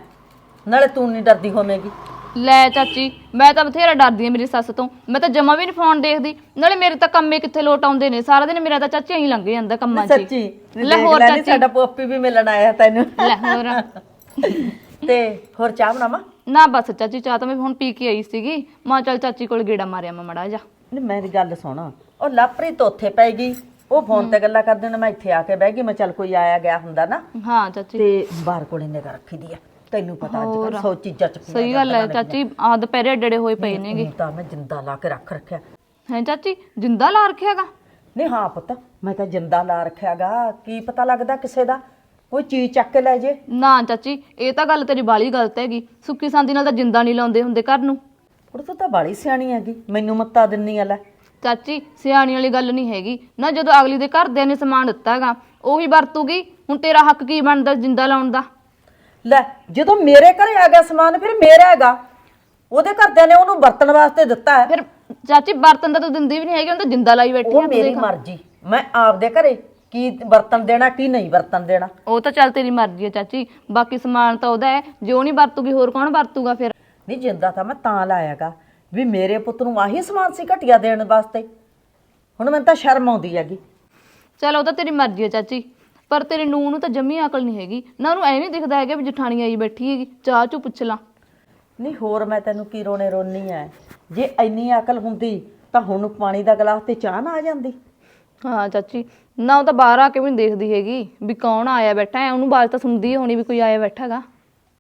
[SPEAKER 2] ਨਾਲੇ ਤੂੰ ਨਹੀਂ ਡਰਦੀ ਹੋਵੇਂਗੀ।
[SPEAKER 7] ਲੈ ਚਾਚੀ ਮੈਂ ਤਾਂ ਬਥੇਰਾ ਡਰਦੀ ਆ ਮੇਰੀ ਸੱਸ ਤੋਂ। ਮੈਂ ਤਾਂ ਜਮਾ ਵੀ ਨਹੀਂ ਫੋਨ ਦੇਖਦੀ। ਨਾਲੇ ਮੇਰੇ ਤਾਂ ਕੰਮੇ ਕਿੱਥੇ ਲੋਟ ਆਉਂਦੇ ਨੇ? ਸਾਰਾ ਦਿਨ ਮੇਰਾ ਤਾਂ ਚਾਚੀ ਐਂ ਲੰਘ ਜਾਂਦਾ ਕੰਮਾਂ 'ਚ।
[SPEAKER 2] ਸੱਚੀ
[SPEAKER 7] ਲੈ ਹੋਰ
[SPEAKER 2] ਨੀ,
[SPEAKER 7] ਚਾਚੀ।
[SPEAKER 2] ਸਾਡਾ ਪੋਪੀ ਵੀ ਮਿਲਣ ਆਇਆ ਤੈਨੂੰ।
[SPEAKER 7] ਲੈ ਹੋਰ।
[SPEAKER 2] ਤੇ ਹੋਰ ਚਾਹ ਬਣਾਵਾਂ?
[SPEAKER 7] ਨਾ ਬਸ ਚਾਚੀ ਚਾਹ ਤਾਂ ਮੈਂ ਹੁਣ ਪੀ ਕੇ ਆਈ ਸੀਗੀ। ਮਾਂ ਚੱਲ ਚਾਚੀ ਕੋਲ ਗੇੜਾ ਮਾਰਿਆ ਮੈਂ ਮੜਾ ਜਾ।
[SPEAKER 2] ਨਹੀਂ ਮੇਰੀ ਗੱਲ ਸੁਣ। ਉਹ ਲਾਪਰੀ ਤਾਂ ਉੱਥੇ ਪੈ ਗਈ। ਉਹ ਫੋਨ ਤੇ ਗੱਲਾਂ ਕਰਦੇ ਨੇ ਮੈਂ ਇੱਥੇ ਆ ਕੇ ਬਹਿ ਗਈ। ਮੈਂ ਚੱਲ ਕੋਈ ਆਇਆ ਗਿਆ ਹੁੰਦਾ ਨਾ।
[SPEAKER 7] ਹਾਂ ਚਾਚੀ।
[SPEAKER 2] ਤੇ ਬਾਹਰ ਕੋਲੇ ਨਿਗਾ ਰੱਖੀ ਦੀ ਆ। ਤੈਨੂੰ ਪਤਾ ਅੱਜ ਕੱਲ ਸੌ ਚੀਜ਼ਾਂ ਚ
[SPEAKER 7] ਸਹੀ ਗੱਲ ਹੈ ਚਾਚੀ ਆ ਦੁਪਹਿਰੇ ਡੜੇ ਹੋਏ ਪਏ ਨੇਗੇ।
[SPEAKER 2] ਹੁਣ ਤਾਂ ਮੈਂ ਜਿੰਦਾ ਲਾ ਕੇ ਰੱਖ ਰੱਖਿਆ।
[SPEAKER 7] ਹੈ ਚਾਚੀ ਜਿੰਦਾ ਲਾ ਰੱਖਿਆਗਾ
[SPEAKER 2] ਨਹੀਂ ਹਾਂ ਪੁੱਤ ਮੈਂ ਤਾਂ ਜਿੰਦਾ ਲਾ ਰੱਖਿਆਗਾ ਕੀ ਪਤਾ ਲੱਗਦਾ ਕਿਸੇ ਦਾ? ਕੋਈ ਚੀਜ਼ ਚੱਕ ਕੇ ਲੈ ਜੇ।
[SPEAKER 7] ਨਾ ਚਾਚੀ ਇਹ ਤਾਂ ਗੱਲ ਤੇਰੀ ਬਾਲੀ ਗਲਤ ਹੈਗੀ। ਸੁੱਕੀ ਸਾਂਦੀ ਨਾਲ ਤਾਂ ਜਿੰਦਾ ਨਹੀਂ ਲਾਉਂਦੇ ਹੁੰਦੇ ਘਰ ਨੂੰ।
[SPEAKER 2] ਉਹ ਤੂੰ ਤਾਂ ਬਾਲੀ ਸਿਆਣੀ ਹੈਗੀ। ਮੈਨੂੰ ਮੱਤਾ ਦਿੰਨੀ ਆ ਲੈ।
[SPEAKER 7] ਚਾਚੀ ਸਿਆਣੀ ਵਾਲੀ ਗੱਲ ਨਹੀਂ ਹੈਗੀ। ਨਾ ਜਦੋਂ ਅਗਲੀ ਦੇ ਘਰਦਿਆਂ ਨੇ ਸਮਾਨ ਦਿੱਤਾਗਾ ਉਹੀ ਵਰਤੂਗੀ। ਹੁਣ ਤੇਰਾ ਹੱਕ ਕੀ ਬਣਦਾ ਜਿੰਦਾ ਲਾਉਣ ਦਾ?
[SPEAKER 2] ਲੈ ਜਦੋਂ ਮੇਰੇ ਘਰੇ ਆ ਗਿਆ ਸਮਾਨ ਫਿਰ ਮੇਰਾ ਹੈਗਾ। ਉਹਦੇ ਘਰਦਿਆਂ ਨੇ ਉਹਨੂੰ ਵਰਤਣ ਵਾਸਤੇ ਦਿੱਤਾ ਹੈ।
[SPEAKER 7] ਫਿਰ ਚਾਚੀ ਬਰਤਨ ਤਾਂ ਤੂੰ ਦਿੰਦੀ ਵੀ ਨਹੀਂ ਹੈਗੀ ਹੁਣ ਤਾਂ ਜਿੰਦਾ ਲਾਈ ਬੈਠੀ
[SPEAKER 2] ਉਹ
[SPEAKER 7] ਆ
[SPEAKER 2] ਮੇਰੀ ਮਰਜ਼ੀ। ਮੈਂ ਆਪਦੇ ਘਰੇ ਕੀ ਵਰਤਨ ਦੇਣਾ ਕੀ ਨਹੀਂ ਵਰਤਨ ਦੇਣਾ।
[SPEAKER 7] ਉਹ ਤਾਂ ਚੱਲ ਤੇਰੀ ਮਰਜ਼ੀ ਹੈ ਚਾਚੀ ਬਾਕੀ ਸਮਾਨ ਤਾਂ ਉਹਦਾ ਹੈ। ਜੇ ਉਹ ਨਹੀਂ ਵਰਤੂਗੀ ਹੋਰ ਕੌਣ ਵਰਤੂਗਾ ਫਿਰ?
[SPEAKER 2] ਨਹੀਂ ਜਿੰਦਾ ਤਾਂ ਮੈਂ ਤਾਂ ਲਾਇਆਗਾ ਵੀ ਮੇਰੇ ਪੁੱਤ ਨੂੰ ਆਹੀ ਸਮਾਨ ਸੀ ਘਟਿਆ ਦੇਣ ਵਾਸਤੇ। ਹੁਣ ਮੈਨੂੰ ਤਾਂ ਸ਼ਰਮ ਆਉਂਦੀ ਹੈਗੀ।
[SPEAKER 7] ਚਲ ਉਹ ਤਾਂ ਤੇਰੀ ਮਰਜ਼ੀ ਹੈ ਚਾਚੀ। ਪਰ ਤੇਰੀ ਨੂੰਹ ਨੂੰ ਤਾਂ ਜੰਮੀ ਅਕਲ ਨਹੀਂ ਹੈਗੀ। ਨਾ ਉਹਨੂੰ ਐਵੇਂ ਦਿਖਦਾ ਹੈਗਾ ਵੀ ਜਠਾਣੀ ਆਈ ਬੈਠੀ ਹੈਗੀ। ਚਾਹ ਚੂ ਪੁੱਛ ਲਾਂ।
[SPEAKER 2] ਨਹੀਂ ਹੋਰ ਮੈਂ ਤੈਨੂੰ ਕੀ ਰੋਣੇ ਰੋਣੀ ਐ। ਜੇ ਇੰਨੀ ਅਕਲ ਹੁੰਦੀ ਤਾਂ ਹੁਣ ਪਾਣੀ ਦਾ ਗਲਾਸ ਤੇ ਚਾਹ ਨਾ ਆ ਜਾਂਦੀ।
[SPEAKER 7] ਹਾਂ ਚਾਚੀ। ਨਾ ਉਹ ਤਾਂ ਬਾਹਰ ਆ ਕੇ ਵੀ ਨਹੀਂ ਦੇਖਦੀ ਹੈਗੀ। ਵੀ ਕੌਣ ਆਇਆ ਬੈਠਾ ਹੈ ਉਹਨੂੰ ਬਾਅਦ ਤਾਂ ਸੁਣਦੀ ਹੋਣੀ ਵੀ ਕੋਈ ਆਇਆ ਬੈਠਾ ਹੈਗਾ।